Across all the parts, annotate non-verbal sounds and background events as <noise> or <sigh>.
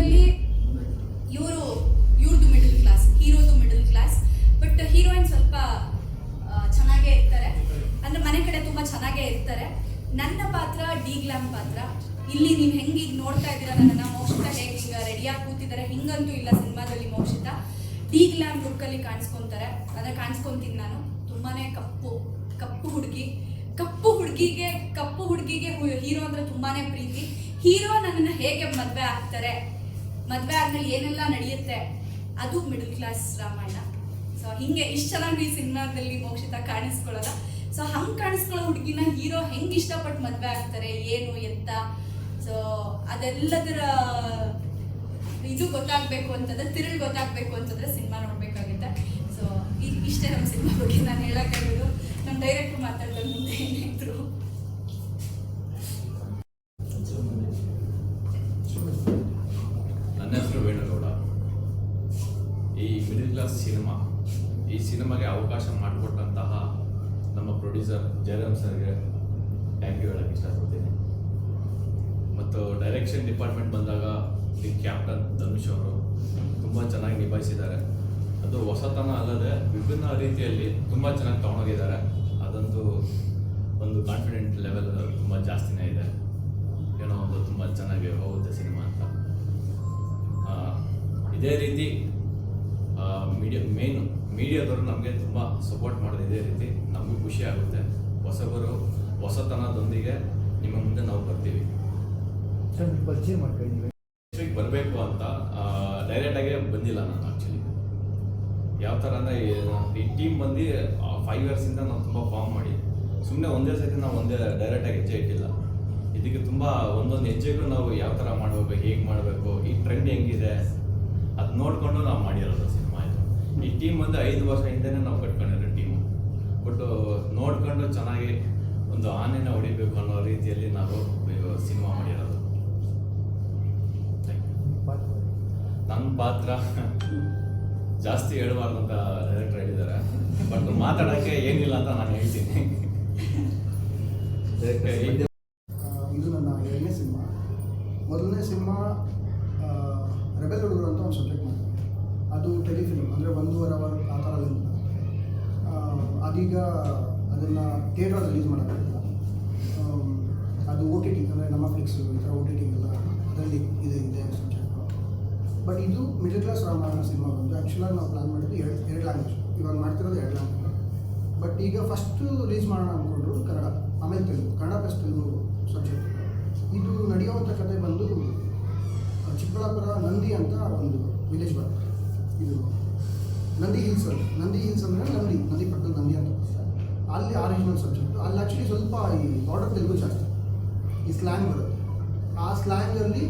ಸಿನಿಮಾದಲ್ಲಿ ಇವರು ಇವ್ರದ್ದು ಮಿಡಲ್ ಕ್ಲಾಸ್ ಹೀರೋದು ಮಿಡಲ್ ಕ್ಲಾಸ್ ಬಟ್ ಹೀರೋಯಿನ್ ಸ್ವಲ್ಪ ಚೆನ್ನಾಗೇ ಇರ್ತಾರೆ. ಅಂದ್ರೆ ಮನೆ ಕಡೆ ತುಂಬಾ ಚೆನ್ನಾಗೇ ಇರ್ತಾರೆ. ನನ್ನ ಪಾತ್ರ ಡಿ ಗ್ಲಾಮ್ ಪಾತ್ರ. ಇಲ್ಲಿ ನೀವು ಹೆಂಗೆ ಈಗ ನೋಡ್ತಾ ಇದ್ದೀರಾ ನನ್ನನ್ನ? ಮೋಕ್ಷಿತ ಹೇಗೆ ಈಗ ರೆಡಿಯಾಗಿ ಕೂತಿದ್ದಾರೆ? ಹಿಂಗಂತೂ ಇಲ್ಲ ಸಿನಿಮಾದಲ್ಲಿ ಮೋಕ್ಷಿತ. ಡಿ ಗ್ಲಾಮ್ ಲುಕ್ಕಲ್ಲಿ ಕಾಣಿಸ್ಕೊಂತಾರೆ. ಅಂದ್ರೆ ಕಾಣಿಸ್ಕೊಂತೀನಿ ನಾನು. ತುಂಬಾನೇ ಕಪ್ಪು ಕಪ್ಪು ಹುಡುಗಿ. ಕಪ್ಪು ಹುಡುಗಿಗೆ ಕಪ್ಪು ಹುಡುಗಿಗೆ ಹೀರೋ ಅಂದ್ರೆ ತುಂಬಾನೇ ಪ್ರೀತಿ. ಹೀರೋ ನನ್ನನ್ನು ಹೇಗೆ ಮದುವೆ ಆಗ್ತಾರೆ? ಮದ್ವೆ ಆದ್ಮೇಲೆ ಏನೆಲ್ಲ ನಡೆಯುತ್ತೆ? ಅದು ಮಿಡಲ್ ಕ್ಲಾಸ್ ರಾಮಾಯಣ. ಸೊ ಹಿಂಗೆ ಇಷ್ಟು ಚೆನ್ನಾಗಿ ಈ ಸಿನಿಮಾದಲ್ಲಿ ಮೋಕ್ಷಿತ ಕಾಣಿಸ್ಕೊಳ್ಳಲ್ಲ ಸೊ ಹಂಗೆ ಕಾಣಿಸ್ಕೊಳ್ಳೋ ಹುಡುಗಿನ ಹೀರೋ ಹೆಂಗೆ ಇಷ್ಟಪಟ್ಟು ಮದುವೆ ಆಗ್ತಾರೆ, ಏನು, ಎಂತ? ಸೊ ಅದೆಲ್ಲದರ ಇದು ಗೊತ್ತಾಗಬೇಕು ಅಂತಂದ್ರೆ ತಿರುಳು ಗೊತ್ತಾಗಬೇಕು ಅಂತಂದ್ರೆ ಸಿನಿಮಾ ನೋಡಬೇಕಾಗುತ್ತೆ. ಸೊ ಇಷ್ಟೇ ನಮ್ಮ ಸಿನಿಮಾ ಬಗ್ಗೆ ನಾನು ಹೇಳೋಕ್ಕಾಗೋದು ನಮ್ಮ ಡೈರೆಕ್ಟ್ರು ಮಾತಾಡ್ತಾರೆ ಮುಂದೆ ಏನಿದ್ರು ಸಿನಿಮಾಗೆ ಅವಕಾಶ ಮಾಡಿಕೊಟ್ಟಂತಹ ನಮ್ಮ ಪ್ರೊಡ್ಯೂಸರ್ ಜಯರಾಮ್ ಸರ್ಗೆ ಥ್ಯಾಂಕ್ ಯು ಹೇಳಕ್ಕೆ ಇಷ್ಟಪಡ್ತೀನಿ. ಮತ್ತು ಡೈರೆಕ್ಷನ್ ಡಿಪಾರ್ಟ್ಮೆಂಟ್ ಬಂದಾಗ ಇಲ್ಲಿ ಕ್ಯಾಪ್ಟನ್ ಧನುಷ್ ಅವರು ತುಂಬ ಚೆನ್ನಾಗಿ ನಿಭಾಯಿಸಿದ್ದಾರೆ. ಅದು ಹೊಸತನ ಅಲ್ಲದೆ ವಿಭಿನ್ನ ರೀತಿಯಲ್ಲಿ ತುಂಬ ಚೆನ್ನಾಗಿ ತೊಗೊಂಡೋಗಿದ್ದಾರೆ. ಅದಂತೂ ಒಂದು ಕಾನ್ಫಿಡೆಂಟ್ ಲೆವೆಲ್ ತುಂಬ ಜಾಸ್ತಿನೇ ಇದೆ. ಏನೋ ಒಂದು ತುಂಬ ಚೆನ್ನಾಗಿ ಹೋಗುತ್ತೆ ಸಿನಿಮಾ ಅಂತ. ಇದೇ ರೀತಿ ಮೀಡಿಯಾ ಮೇಯ್ನು ಮೀಡಿಯಾದವರು ನಮಗೆ ತುಂಬ ಸಪೋರ್ಟ್ ಮಾಡೋದು ಇದೇ ರೀತಿ. ನಮಗೂ ಖುಷಿ ಆಗುತ್ತೆ. ಹೊಸಬರು ಹೊಸತನದೊಂದಿಗೆ ನಿಮ್ಮ ಮುಂದೆ ನಾವು ಬರ್ತೀವಿ. ಪರಿಚಯ ಮಾಡ್ಕೊಂಡಿದ್ದೀವಿ ಬರಬೇಕು ಅಂತ ಡೈರೆಕ್ಟಾಗೇ ಬಂದಿಲ್ಲ ನಾನು ಆ್ಯಕ್ಚುಲಿ ಯಾವ ಥರ ಅಂದರೆ ಈ ಟೀಮ್ ಬಂದು ಫೈವ್ ಇಯರ್ಸಿಂದ ನಾವು ತುಂಬ ಫಾರ್ಮ್ ಮಾಡಿ. ಸುಮ್ಮನೆ ಒಂದೇ ಸತಿ ನಾವು ಒಂದೇ ಡೈರೆಕ್ಟಾಗಿ ಹೆಜ್ಜೆ ಇಟ್ಟಿಲ್ಲ. ಇದಕ್ಕೆ ತುಂಬ ಒಂದೊಂದು ಹೆಜ್ಜೆಗಳು ನಾವು ಯಾವ ಥರ ಮಾಡಬೇಕು ಹೇಗೆ ಮಾಡಬೇಕು ಈ ಟ್ರೆಂಡ್ ಹೆಂಗಿದೆ ಅದು ನೋಡಿಕೊಂಡು ನಾವು ಮಾಡಿರೋದು ಈ ಟೀಮ್ ಒಂದು ಐದು ವರ್ಷ ಹಿಂದೆನೇ ನಾವು ಕಟ್ಕೊಂಡಿರೋ ಟೀಮು ಬಟ್ ನೋಡ್ಕೊಂಡು ಚೆನ್ನಾಗಿ ಒಂದು ಆನೆನ ಹೊಡಿಬೇಕು ಅನ್ನೋ ರೀತಿಯಲ್ಲಿ ನಾವು ಸಿನಿಮಾ ಮಾಡಿರೋದು. ನಿಮ್ಮ ಪಾತ್ರ ಜಾಸ್ತಿ ಹೇಳಬಾರ್ದು ಅಂತ ಡೈರೆಕ್ಟರ್ ಹೇಳಿದ್ದಾರೆ ಬಟ್ ಮಾತಾಡೋಕ್ಕೆ ಏನಿಲ್ಲ ಅಂತ ನಾನು ಹೇಳ್ತೀನಿ. ಅವರ್ ಆ ಥರ ಲಿಂಕ್ ಅದೀಗ ಅದನ್ನು ಥಿಯೇಟ್ರಲ್ಲಿ ರಿಲೀಸ್ ಮಾಡೋಕ್ಕಾಗಿಲ್ಲ. ಅದು ಓ ಟಿ ಟಿ ಅಂದರೆ ನಮ್ಮ ಫ್ಲಿಕ್ಸ್ ಈ ಥರ ಓ ಟಿ ಟಿ ಎಲ್ಲ ಅದರಲ್ಲಿ ಇದೆ ಇದೆ ಬಟ್ ಇದು ಮಿಡಲ್ ಕ್ಲಾಸ್ ರಾಮಾಯಣ ಸಿನಿಮಾ ಬಂದು ಆ್ಯಕ್ಚುಲಾಗಿ ನಾವು ಪ್ಲ್ಯಾನ್ ಮಾಡಿದ್ದು ಎರಡು ಎರಡು ಲ್ಯಾಂಗ್ವೇಜ್ ಇವಾಗ ಮಾಡ್ತಿರೋದು ಎರಡು ಲ್ಯಾಂಗ್ವೇಜ್ ಬಟ್ ಈಗ ಫಸ್ಟು ರಿಲೀಸ್ ಮಾಡೋಣ ಅಂದ್ಕೊಂಡ್ರು ಕನ್ನಡ, ಆಮೇಲೆ ತೆಲುಗು. ಕನ್ನಡ ಪ್ಲಸ್ ತೆಲುಗು ಸಬ್ಜೆಕ್ಟ್ ಇದು ನಡೆಯುವಂಥ ಕತೆ ಬಂದು, ಚಿಕ್ಕಬಳ್ಳಾಪುರ ನಂದಿ ಅಂತ ಒಂದು ವಿಲೇಜ್ ಬರುತ್ತೆ. ಇದು ನಂದಿ ಹಿಲ್ಸ್ ಅಂತ ನಂದಿ ಹಿಲ್ಸ್ ಅಂದರೆ ನಂದಿ, ನದಿ ಪಕ್ಕದ ನಂದಿ ಅಂತ ಅಲ್ಲಿ ಆರಿಜಿನಲ್ ಸಬ್ಜೆಕ್ಟ್ ಅಲ್ಲಿ ಆ್ಯಕ್ಚುಲಿ ಸ್ವಲ್ಪ ಈ ಬಾರ್ಡರ್ ತೆಲುಗು ಜಾಸ್ತಿ. ಈ ಸ್ಲ್ಯಾಂಗ್ ಬರುತ್ತೆ. ಆ ಸ್ಲ್ಯಾಂಗಲ್ಲಿ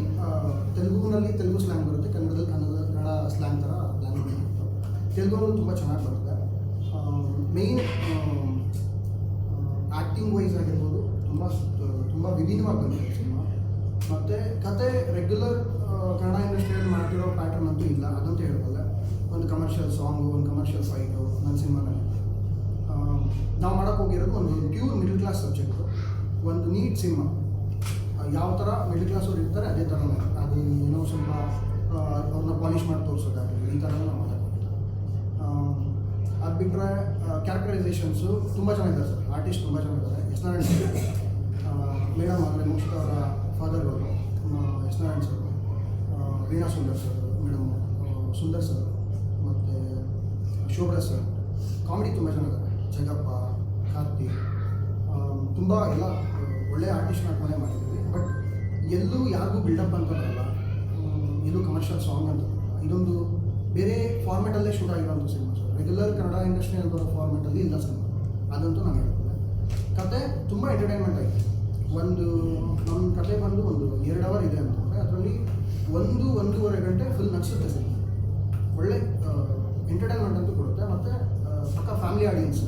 ತೆಲುಗುನಲ್ಲಿ ತೆಲುಗು ಸ್ಲ್ಯಾಂಗ್ ಬರುತ್ತೆ. ಕನ್ನಡದಲ್ಲಿ ಕನ್ನಡ ಕನ್ನಡ ಸ್ಲ್ಯಾಂಗ್ ಥರ ಲ್ಯಾಂಗ್ವೇಜ್ ಬರುತ್ತೆ. ತೆಲುಗು ತುಂಬ ಚೆನ್ನಾಗಿ ಬರುತ್ತೆ. ಮೇಯ್ನ್ ಆ್ಯಕ್ಟಿಂಗ್ ವೈಸ್ ಆಗಿರ್ಬೋದು, ತುಂಬ ತುಂಬ ವಿಭಿನ್ನವಾಗಿ ಬಂದಿದೆ ಸಿನಿಮಾ ಮತ್ತು ಕತೆ ರೆಗ್ಯುಲರ್ ಕನ್ನಡ ಇಂಡಸ್ಟ್ರಿಯಲ್ಲಿ ಮಾಡ್ತಿರೋ ಪ್ಯಾಟರ್ನ್ ಅಂತೂ ಇಲ್ಲ. ಅದಂತ ಹೇಳ್ಬಲ್ಲ ಒಂದು ಕಮರ್ಷಿಯಲ್ ಸಾಂಗು ಒಂದು ಕಮರ್ಷಿಯಲ್ ಫೈಟು ನನ್ನ ಸಿನಿಮಾನಲ್ಲಿ ನಾವು ಮಾಡೋಕ್ಕೆ ಹೋಗಿರೋದು ಒಂದು ಪ್ಯೂರ್ ಮಿಡಲ್ ಕ್ಲಾಸ್ ಸಬ್ಜೆಕ್ಟು ಒಂದು ನೀಟ್ ಸಿನಿಮಾ ಯಾವ ಥರ ಮಿಡಲ್ ಕ್ಲಾಸ್ ಅವ್ರು ಇರ್ತಾರೆ, ಅದೇ ಥರ ಅದು ಏನೋ ಸ್ವಲ್ಪ ಅವ್ರನ್ನ ಪಾಲಿಷ್ ಮಾಡಿ ತೋರಿಸೋದಾಗಲಿ, ಈ ಥರ ನಾವು ಮಾಡೋಕ್ಕೆ ಅದು ಬಿಟ್ಟರೆ ಕ್ಯಾರೆಕ್ಟರೈಸೇಷನ್ಸು ತುಂಬ ಚೆನ್ನಾಗಿದೆ ಸರ್. ಆರ್ಟಿಸ್ಟ್ ತುಂಬ ಚೆನ್ನಾಗಿದ್ದಾರೆ ಎಸ್ ನಾರಾಯಣ್ ಸರ್ ಮೇಡಮ್ ಅಂದರೆ ಮೋಸ್ಟ್ ಅವರ ಫಾದರ್ ಅವರು S Narayan sir Veena Sundar sir madam Sundar sir ಮತ್ತು ಶೋಭಾ ಸರ್. ಕಾಮಿಡಿ ತುಂಬ ಚೆನ್ನಾಗಿದೆ. ಜಗಪ್ಪ, ಕಾರ್ತಿ. ತುಂಬ ಎಲ್ಲ ಒಳ್ಳೆಯ ಒಳ್ಳೆ ಆರ್ಟಿಸ್ಟ್ ಮನೆ ಮಾಡಿದ್ದೀವಿ. ಬಟ್ ಎಲ್ಲೂ ಯಾರಿಗೂ ಬಿಲ್ಡಪ್ ಅಂತ ಬರಲ್ಲ ಎಲ್ಲೂ ಕಮರ್ಷಿಯಲ್ ಸಾಂಗ್ ಅಂತ. ಇದೊಂದು ಬೇರೆ ಫಾರ್ಮೆಟಲ್ಲೇ ಶೂಟ್ ಆಗಿರೋಂಥ ಸಿನಿಮಾ ಸರ್. ರೆಗ್ಯುಲರ್ ಕನ್ನಡ ಇಂಡಸ್ಟ್ರಿಯಲ್ಲಿ ಬರೋ ಫಾರ್ಮೆಟಲ್ಲಿ ಇಲ್ಲ ಸಿನಿಮಾ ಅದಂತೂ ನಾನು ಹೇಳ್ತೇನೆ. ಕತೆ ತುಂಬ ಎಂಟರ್ಟೈನ್ಮೆಂಟ್ ಆಯಿತು. ಒಂದು ನಮ್ಮ ಕತೆ ಬಂದು ಒಂದು ಎರಡು ಅವರ್ ಇದೆ ಅಂತಂದರೆ ಅದರಲ್ಲಿ ಒಂದು, ಒಂದೂವರೆ ಗಂಟೆ ಫುಲ್ ನಗಿಸುತ್ತೆ ಸಿನಿಮಾ ಒಳ್ಳೆ ಎಂಟರ್ಟೈನ್ಮೆಂಟ್ ಅಂತೂ ಕೊಡುತ್ತೆ. ಮತ್ತು ಪಕ್ಕ ಫ್ಯಾಮಿಲಿ ಆಡಿಯನ್ಸ್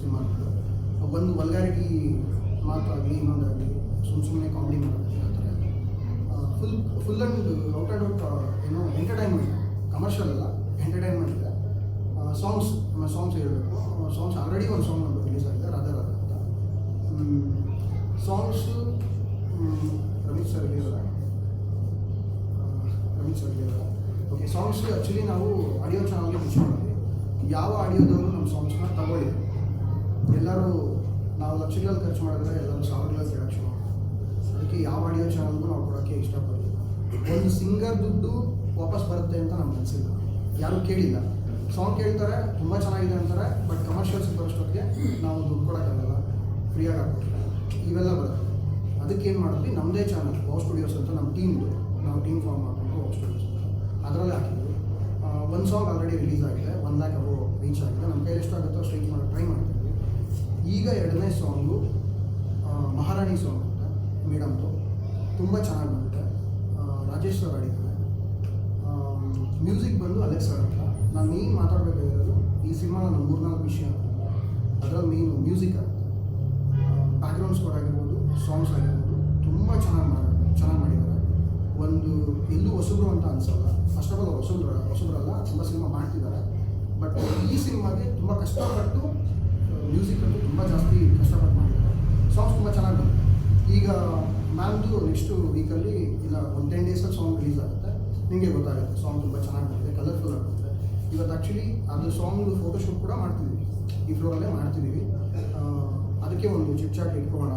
ಸಿನಿಮಾಗಳು ಒಂದು ವಲ್ಗಾರಿಟಿ ಮಾತಾಗಲಿ ಇನ್ನೊಂದಾಗಲಿ ಸುಮ್ಮನೆ ಸುಮ್ಮನೆ ಕಾಮಿಡಿ ಮಾಡೋದು full full and out and out ಏನು ಎಂಟರ್ಟೈನ್ಮೆಂಟ್ ಕಮರ್ಷಿಯಲ್ ಅಲ್ಲ ಎಂಟರ್ಟೈನ್ಮೆಂಟ್ ಇದೆ. ಸಾಂಗ್ಸ್ ಸಾಂಗ್ಸ್ ಹೇಳಬೇಕು. ಸಾಂಗ್ಸ್ ಆಲ್ರೆಡಿ ಒಂದು ಸಾಂಗ್ ನಮ್ಮದು ರಿಲೀಸ್ ಆಗಿದೆ ರಾಧಾ ರಾಧಾ ಅಂತ. ಸಾಂಗ್ಸು ರಮೇಶ್ ಸರ್ ಹೇಳ ರಮೇಶ್ ಸರ್ ಇದ್ದಾರೆ ಓಕೆ ಸಾಂಗ್ಸ್ ಆ್ಯಕ್ಚುಲಿ ನಾವು ಆಡಿಯೋ ಚಾನಲ್ಗೆ ಪಿಚ್ ಮಾಡಿದ್ವಿ ಯಾವ ಆಡಿಯೋದವರು ನಮ್ಮ ಸಾಂಗ್ಸ್ನ ತಗೊಳ್ಳಿ. ಎಲ್ಲರೂ ನಾವು ಲಕ್ಷಗಳಲ್ಲಿ ಖರ್ಚು ಮಾಡಿದ್ರೆ ಎಲ್ಲರೂ ಸಾವಿರಗಳಲ್ಲಿ ಕೇಳೋಕ್ಕೆ ಮಾಡೋದು. ಅದಕ್ಕೆ ಯಾವ ಆಡಿಯೋ ಚಾನಲ್ಗೂ ನಾವು ಕೊಡೋಕ್ಕೆ ಇಷ್ಟಪಡ್ತೀವಿ ಒಂದು ಸಿಂಗರ್ ದುಡ್ಡು ವಾಪಸ್ ಬರುತ್ತೆ ಅಂತ ನಮ್ಗೆ ಅನಿಸಿಲ್ಲ ಯಾರೂ ಕೇಳಿಲ್ಲ. ಸಾಂಗ್ ಕೇಳ್ತಾರೆ, ತುಂಬ ಚೆನ್ನಾಗಿದೆ ಅಂತಾರೆ ಬಟ್ ಕಮರ್ಷಿಯಲ್ಸ್ ಬರೋಷ್ಟೊತ್ತಿಗೆ ನಾವು ದುಡ್ಡು ಕೊಡೋಕ್ಕಾಗಲ್ಲ. ಫ್ರೀಯಾಗಿ ಹಾಕ್ಕೊಡ್ತಾರೆ ಇವೆಲ್ಲ ಬರುತ್ತೆ. ಅದಕ್ಕೆ ಏನು ಮಾಡಿದ್ವಿ ನಮ್ಮದೇ ಚಾನಲ್ ವಾವ್ ಸ್ಟುಡಿಯೋಸ್ ಅಂತ ನಮ್ಮ ಟೀಮ್ದು ನಾವು ಟೀಮ್ ಫಾರ್ಮ್ ಮಾಡಿಕೊಂಡು ಅದರಲ್ಲೇ ಹಾಕಿದ್ವಿ. ಒಂದು ಸಾಂಗ್ ಆಲ್ರೆಡಿ ರಿಲೀಸ್ ಆಗಿದೆ. ಒನ್ ಲ್ಯಾಕ್ ಅವರು ರೀಚ್ ಆಗಿದೆ. ನಮ್ಮ ಕೈಲಿ ಎಷ್ಟು ಆಗುತ್ತೋ ರೀಚ್ ಮಾಡಿ ಟ್ರೈ ಮಾಡ್ತಿದ್ವಿ. ಈಗ ಎರಡನೇ ಸಾಂಗು ಮಹಾರಾಣಿ ಸಾಂಗ್ ಅಂತ ಮೇಡಮ್ದು. ತುಂಬ ಚೆನ್ನಾಗಿ ಬಂದಿದೆ. ರಾಜೇಶ್ವರ ರಾಜೇಶ್ ಸರ್ ಆಡಿದ್ದಾರೆ ಮ್ಯೂಸಿಕ್ ಬಂದು ಅಲೆಕ್ಸ್ ಸರ್ ಅಂತ ನಾನು ಮೇನ್ ಮಾತಾಡಬೇಕಾಗಿರೋದು ಈ ಸಿನಿಮಾ ನನ್ನ ಮೂರ್ನಾಲ್ಕು ವಿಷಯ ಅದರಲ್ಲಿ ಮೇನ್ ಮ್ಯೂಸಿಕ್ ಆಗುತ್ತೆ. ಬ್ಯಾಕ್ಗ್ರೌಂಡ್ ಸ್ಕೋರ್ ಆಗಿರ್ಬೋದು ಸಾಂಗ್ಸ್ ಆಗಿರ್ಬೋದು, ತುಂಬ ಚೆನ್ನಾಗಿ ಮಾಡಿ, ಚೆನ್ನಾಗಿ ಮಾಡಿದ್ದಾರೆ. ಒಂದು ಎಲ್ಲೂ ಹೊಸಬ್ರು ಅಂತ ಅನ್ಸಲ್ಲ. ಫಸ್ಟ್ ಆಫ್ ಆಲ್ ಹೊಸಬ್ರು, ಹೊಸಬ್ರಲ್ಲ, ತುಂಬ ಸಿನಿಮಾ ಮಾಡ್ತಿದ್ದಾರೆ. ಬಟ್ ಈ ಸಿನಿಮಾಗೆ ತುಂಬ ಕಷ್ಟಪಟ್ಟು ಮ್ಯೂಸಿಕ್ ಅಂತೂ ತುಂಬ ಜಾಸ್ತಿ ಕಷ್ಟಪಟ್ಟು ಮಾಡಿದ್ದಾರೆ. ಸಾಂಗ್ಸ್ ತುಂಬ ಚೆನ್ನಾಗಿ ಬಂದಿದೆ. ಈಗ ಮ್ಯಾಮ್ದು ನೆಕ್ಸ್ಟು ವೀಕಲ್ಲಿ ಇಲ್ಲ ಒಂದು ಟೆನ್ ಡೇಸಲ್ಲಿ ಸಾಂಗ್ ರಿಲೀಸ್ ಆಗುತ್ತೆ. ನಿಮಗೆ ಗೊತ್ತಾಗುತ್ತೆ ಸಾಂಗ್ ತುಂಬ ಚೆನ್ನಾಗಿ ಬಂದಿದೆ ಕಲರ್ಫುಲ್ ಆಗುತ್ತೆ ಇವತ್ತು ಆ್ಯಕ್ಚುಲಿ ಅದು ಸಾಂಗ್ ಫೋಟೋಶೂಟ್ ಕೂಡ ಮಾಡ್ತಿದ್ದೀವಿ ಈ ಫ್ಲೋರಲ್ಲೇ ಮಾಡ್ತಿದ್ದೀವಿ ಅದಕ್ಕೆ ಒಂದು ಚಿಟ್ ಚಾಟ್ ಇಟ್ಕೊಳ್ಳೋಣ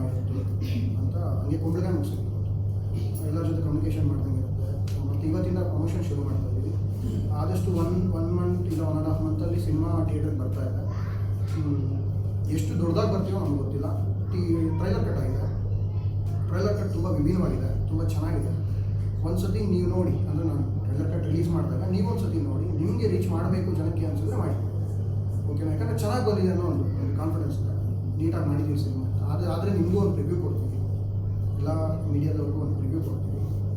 ಅಂತ, ಹಂಗೆ ಕೊಂಡ್ರೆ ಮುಗಿಸಿದ್ವಿ ಎಲ್ಲರ ಜೊತೆ ಕಮ್ಯುನಿಕೇಷನ್ ಮಾಡ್ದಂಗೆ ಇರುತ್ತೆ. ಮತ್ತು ಇವತ್ತಿಂದ ಪ್ರಮೋಷನ್ ಶುರು ಮಾಡ್ತಾ ಇದ್ದೀವಿ ಆದಷ್ಟು ಒನ್ ಒನ್ ಮಂತ್ ಇಲ್ಲ ಒನ್ ಆ್ಯಂಡ್ ಹಾಫ್ ಮಂತಲ್ಲಿ ಸಿನಿಮಾ ಥಿಯೇಟರ್ಗೆ ಬರ್ತಾ ಇದೆ. ಎಷ್ಟು ದೊಡ್ಡದಾಗಿ ಬರ್ತೀವೋ ನಮ್ಗೆ ಗೊತ್ತಿಲ್ಲ. ಟಿ ಟ್ರೈಲರ್ ಕಟ್ ಆಗಿದೆ. ಟ್ರೈಲರ್ ಕಟ್ ತುಂಬ ವಿಭಿನ್ನವಾಗಿದೆ. ತುಂಬ ಚೆನ್ನಾಗಿದೆ. ಒಂದು ಸತಿ ನೀವು ನೋಡಿ, ಅಂದರೆ ನಾನು ಟ್ರೈಲರ್ ಕಟ್ ರಿಲೀಸ್ ಮಾಡಿದಾಗ ನೀವು ಒಂದು ಸತಿ ನೋಡಿ, ನಿಮಗೆ ರೀಚ್ ಮಾಡಬೇಕು ಜನಕ್ಕೆ ಅನ್ಸಿದ್ರೆ ಮಾಡಿ. ಓಕೆನಾ ಯಾಕಂದರೆ ಚೆನ್ನಾಗಿ ಬಂದಿದೆ ಅನ್ನೋ ಒಂದು ಕಾನ್ಫಿಡೆನ್ಸ್ ಇದೆ. ನೀಟಾಗಿ ಮಾಡಿದ್ದೀವಿ ಸಿನಿಮಾ ಆದರೆ ಆದರೆ ನಿಮಗೂ ಒಂದು ರಿವ್ಯೂ ಕೊಡ್ತೀವಿ ಎಲ್ಲ ಮೀಡಿಯಾದವ್ರಿಗೂ ಒಂದು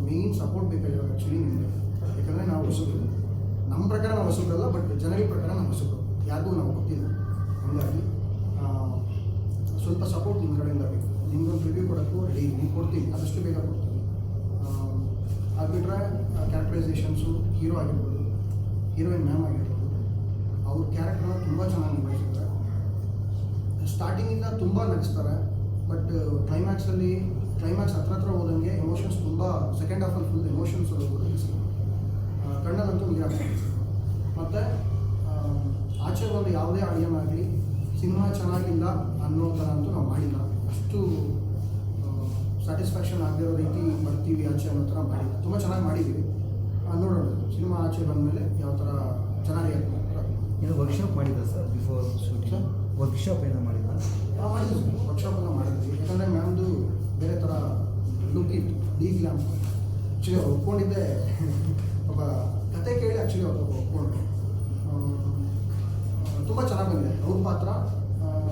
ಮೇಯ್ನ್ ಸಪೋರ್ಟ್ ಬೇಕಾಗಿರೋದು ಆ್ಯಕ್ಚುಲಿ ನಿಮಗೆ ಯಾಕಂದರೆ ನಾವು ಹೊಸಬ್ರು. ನಮ್ಮ ಪ್ರಕಾರ ನಾವು ಹೊಸಬ್ರಲ್ಲ ಬಟ್ ಜನರಿಗೆ ಪ್ರಕಾರ ನಾವು ಹೊಸಬ್ರು. ಯಾರಿಗೂ ನಾವು ಗೊತ್ತಿಲ್ಲ. ಹಾಗಾಗಿ ಸ್ವಲ್ಪ ಸಪೋರ್ಟ್ ನಿಮ್ಮ ಕಡೆಯಿಂದ ಬೇಕು. ನಿಮ್ಗೊಂದು ರಿವ್ಯೂ ಕೊಡೋಕ್ಕೂ ರೆಡಿ ನೀವು ಕೊಡ್ತೀವಿ ಅದಷ್ಟು ಬೇಗ ಕೊಡ್ತೀವಿ. ಅದು ಬಿಟ್ಟರೆ ಕ್ಯಾರೆಕ್ಟರೈಸೇಷನ್ಸು ಹೀರೋ ಆಗಿರ್ಬೋದು. ಹೀರೋಯಿನ್ ಮ್ಯಾಮ್ ಆಗಿರ್ಬೋದು. ಅವ್ರ ಕ್ಯಾರೆಕ್ಟರ್ನ ತುಂಬ ಚೆನ್ನಾಗಿ ನಿಭಾಯಿಸಿದ್ದಾರೆ ಸ್ಟಾರ್ಟಿಂಗಿಂದ ತುಂಬ ನಗಿಸ್ತಾರೆ. ಬಟ್ ಕ್ಲೈಮ್ಯಾಕ್ಸಲ್ಲಿ ಕ್ಲೈಮ್ಯಾಕ್ಸ್ ಹತ್ರ ಹತ್ರ ಹೋದಂಗೆ ಎಮೋಷನ್ಸ್ ತುಂಬ ಸೆಕೆಂಡ್ ಹಾಫಲ್ಲಿ ಫುಲ್ ಎಮೋಷನ್ಸ್ ಹೋಗುತ್ತೆ ಕಣ್ಣದಂತೂ ನೀರು ಮತ್ತು ಆಚೆ ಬಂದು ಯಾವುದೇ ಆಡಿಯನ್ ಆಗಲಿ ಸಿನಿಮಾ ಚೆನ್ನಾಗಿಲ್ಲ ಅನ್ನೋ ಥರ ಅಂತೂ ನಾವು ಮಾಡಿಲ್ಲ. ಅಷ್ಟು ಸ್ಯಾಟಿಸ್ಫ್ಯಾಕ್ಷನ್ ಆಗಿರೋ ರೀತಿ ಬರ್ತೀವಿ ಆಚೆ ಅನ್ನೋ ಥರ ಮಾಡಿಲ್ಲ. ತುಂಬ ಚೆನ್ನಾಗಿ ಮಾಡಿದ್ದೀವಿ. ನೋಡೋಣ ಸಿನಿಮಾ ಆಚೆ ಬಂದಮೇಲೆ ಯಾವ ಥರ ಚೆನ್ನಾಗಿ ಏನು ವರ್ಕ್ಶಾಪ್ ಮಾಡಿದ್ದ ಸರ್ ಬಿಫೋರ್ ಶೂಟಿಂಗ್? ವರ್ಕ್ಶಾಪ್ ಏನೋ ಮಾಡಿದ್ದ ವರ್ಕ್ಶಾಪ್ ಎಲ್ಲ ಮಾಡಿದ್ವಿ. ಯಾಕಂದರೆ ಮ್ಯಾಮ್ದು ಬೇರೆ ಥರ ಲುಕ್ ಇತ್ತು. ಡಿ ಆ್ಯಕ್ಚುಲಿ ಅವ್ರು ಒಪ್ಕೊಂಡಿದ್ದೆ. ಒಬ್ಬ ಕತೆ ಕೇಳಿ ಆ್ಯಕ್ಚುಲಿ ಅವ್ರು ಒಪ್ಕೊಂಡ್ರು. ತುಂಬ ಚೆನ್ನಾಗಿ ಬಂದಿದೆ ಅವ್ರ ಪಾತ್ರ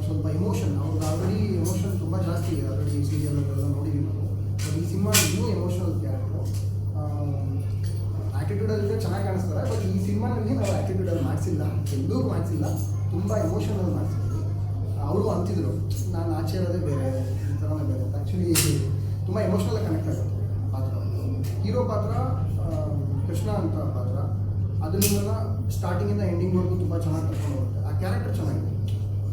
ಸ್ವಲ್ಪ ಎಮೋಷನ್ ಅವ್ರದ್ದು ಆಲ್ರೆಡಿ ಎಮೋಷನ್ ತುಂಬ ಜಾಸ್ತಿ ಇದೆ. ಆಲ್ರೆಡಿ ಸೀರಿಯಲ್ಗಳೆಲ್ಲ ನೋಡಿದ್ದೀವಿ ನಾವು. ಬಟ್ ಈ ಸಿನಿಮಾ ಇನ್ನೂ ಎಮೋಷನಲ್ ಕ್ಯಾರೆಕ್ಟ್ರು ಆ್ಯಟಿಟ್ಯೂಡಲ್ಲಿ ಚೆನ್ನಾಗಿ ಕಾಣಿಸ್ತಾರೆ. ಬಟ್ ಈ ಸಿನಿಮಾನಲ್ಲಿ ನಾವು ಆ್ಯಟಿಟ್ಯೂಡಲ್ಲಿ ಮಾಡಿಸಿಲ್ಲ. ಎಲ್ಲೂ ಮಾಡಿಸಿಲ್ಲ. ತುಂಬ ಎಮೋಷನಲ್ ಮಾಡಿಸಿದ್ವಿ. ಅವರು ಅಂತಿದ್ರು, ನಾನು ಆಚೆ ಇರೋದೇ ಬೇರೆ. ಥರನೇ ಬೇರೆ ಆ್ಯಕ್ಚುಲಿ ತುಂಬ ಎಮೋಷ್ನಲ್ ಕನೆಕ್ಟ್ ಆಗುತ್ತೆ ಪಾತ್ರ. ಹೀರೋ ಪಾತ್ರ ಕೃಷ್ಣ ಅಂತ ಪಾತ್ರ. ಅದನ್ನೆಲ್ಲ ಸ್ಟಾರ್ಟಿಂಗಿಂದ ಎಂಡಿಂಗ್ವರೆಗೂ ತುಂಬ ಚೆನ್ನಾಗಿ ಕರ್ಕೊಂಡು ಹೋಗುತ್ತೆ ಆ ಕ್ಯಾರೆಕ್ಟರ್ ಚೆನ್ನಾಗಿದೆ.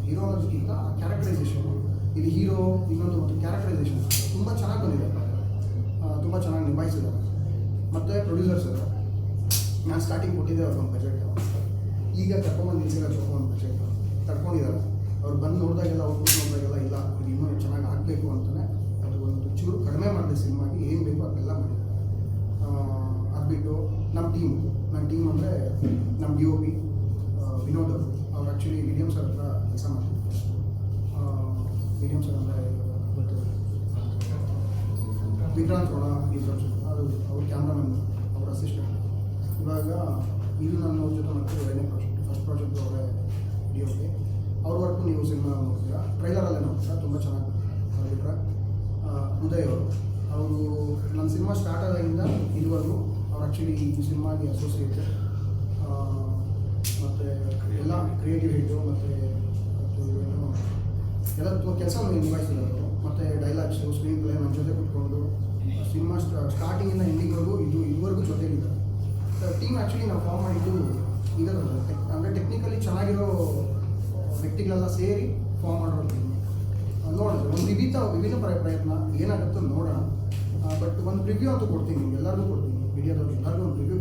ಹೀರೋ ಅನ್ನೋದಕ್ಕಿಂತ ಆ ಕ್ಯಾರೆಕ್ಟರೈಸೇಷನ್ ಇದು ಹೀರೋ ಇನ್ನೊಂದು ಮತ್ತು ಕ್ಯಾರೆಕ್ಟರೈಸೇಷನ್ ತುಂಬ ಚೆನ್ನಾಗಿ ಬಂದಿದೆ ತುಂಬ ಚೆನ್ನಾಗಿ ನಿಭಾಯಿಸಿದ್ದಾರೆ ಮತ್ತು ಪ್ರೊಡ್ಯೂಸರ್ಸ್ ಅದ ನಾನು ಸ್ಟಾರ್ಟಿಂಗ್ ಕೊಟ್ಟಿದ್ದೆ ಅವ್ರಿಗೊಂದು ಬಜೆಟ್ ಈಗ ಕರ್ಕೊಂಬಂದು ನಿಲ್ಸಿರೋ ಒಂದು ಬಜೆಟ್ ತಡ್ಕೊಂಡಿದ್ದಾರೆ. ಅವ್ರು ಬಂದು ನೋಡಿದಾಗೆಲ್ಲ ಔಟ್ಪುಟ್ ನೋಡಿದಾಗೆಲ್ಲ ಇಲ್ಲ, ಇದು ಇನ್ನೂ ಚೆನ್ನಾಗಿ ಆಗಬೇಕು ಅಂತಲೇ ಅದು ಒಂದು ಚೂರು ಕಡಿಮೆ ಮಾಡಿದೆ ಸಿನಿಮಾಗೆ, ಏನು ಬೇಕು ಅದೆಲ್ಲ ಮಾಡಿದ್ದಾರೆ. ಅದು ಬಿಟ್ಟು ನಮ್ಮ ಟೀಮ್ ನನ್ನ ಟೀಮ್ ಅಂದರೆ ನಮ್ಮ ಡಿ ಒ ಪಿ ವಿನೋದ್ ಅವರು. ಅವ್ರು ಆ್ಯಕ್ಚುಲಿ ಮೀಡಿಯಮ್ ಸರ್ ಹತ್ರ ಕೆಲಸ ಮಾಡ್ತಾರೆ ಮೀಡಿಯಮ್ ಸರ್ ಅಂದರೆ ವಿಕ್ರಾಂತ್ ರೋಣ ವಿಕ್ರಾಂತ್ ಅದು ಅವ್ರ ಕ್ಯಾಮ್ರಾಮನ್ ಅವ್ರ ಅಸಿಸ್ಟೆಂಟ್ ಇವಾಗ ಇದು ನನ್ನ ಅವ್ರ ಜೊತೆ ಮತ್ತೆ ಎರಡನೇ ಪ್ರಾಜೆಕ್ಟ್ ಫಸ್ಟ್ ಪ್ರಾಜೆಕ್ಟ್ ಅವರೇ ಡಿ ಅವ್ರ ವರ್ಕು ನೀವು ಸಿನಿಮಾ ನೋಡ್ತೀರಾ? ಟ್ರೈಲರಲ್ಲೇ ನೋಡ್ತೀರಾ? ತುಂಬ ಚೆನ್ನಾಗಿ ಬಿಟ್ಟರೆ ಉದಯ್ ಅವರು. ಅವರು ನನ್ನ ಸಿನಿಮಾ ಸ್ಟಾರ್ಟ್ ಆದಾಗಿಂದ ಇದುವರೆಗೂ ಅವ್ರು ಆ್ಯಕ್ಚುಲಿ ಈ ಸಿನಿಮಾಗೆ ಅಸೋಸಿಯೇಟ್ ಮತ್ತು ಎಲ್ಲ ಕ್ರಿಯೇಟಿವ್ ಹೆಡ್ಡು ಮತ್ತು ಎಲ್ಲ ಎಲ್ಲ ಕೆಲಸ ಅವರು. ಮತ್ತು ಡೈಲಾಗ್ಸು ಸ್ಕ್ರೀನ್ ಪ್ಲೇ ನನ್ನ ಜೊತೆ ಕುತ್ಕೊಂಡು ಸಿನಿಮಾ ಸ್ಟಾರ್ಟಿಂಗಿಂದ ಎಂಡಿಂಗ್ವರೆಗೂ ಇದು ಇದುವರೆಗೂ ಜೊತೆಗಿದ್ದಾರೆ ಟೀಮ್ ಆ್ಯಕ್ಚುಲಿ ನಾವು ಫಾರ್ಮ್ ಮಾಡಿದ್ದು ಇದರ ಅಂದರೆ ಟೆಕ್ನಿಕಲಿ ಚೆನ್ನಾಗಿರೋ ವ್ಯಕ್ತಿಗಳೆಲ್ಲ ಸೇರಿ ಫಾರ್ಮ್ ಮಾಡಿರೋ ಟೀಮ್ ನೋಡೋಣ ಒಂದು ವಿವಿಧ ವಿವಿಧ ಪ್ರ ಪ್ರಯತ್ನ ಏನಾಗುತ್ತೋ ನೋಡೋಣ. ಬಟ್ ಒಂದು ರಿವ್ಯೂ ಅಂತೂ ಕೊಡ್ತೀನಿ ನಿಮ್ಗೆ, ಎಲ್ಲರಿಗೂ ಕೊಡ್ತೀನಿ. ಮೀಡಿಯಾದವ್ರಿಗೆ ಎಲ್ಲರಿಗೂ ಒಂದು ರಿವ್ಯೂ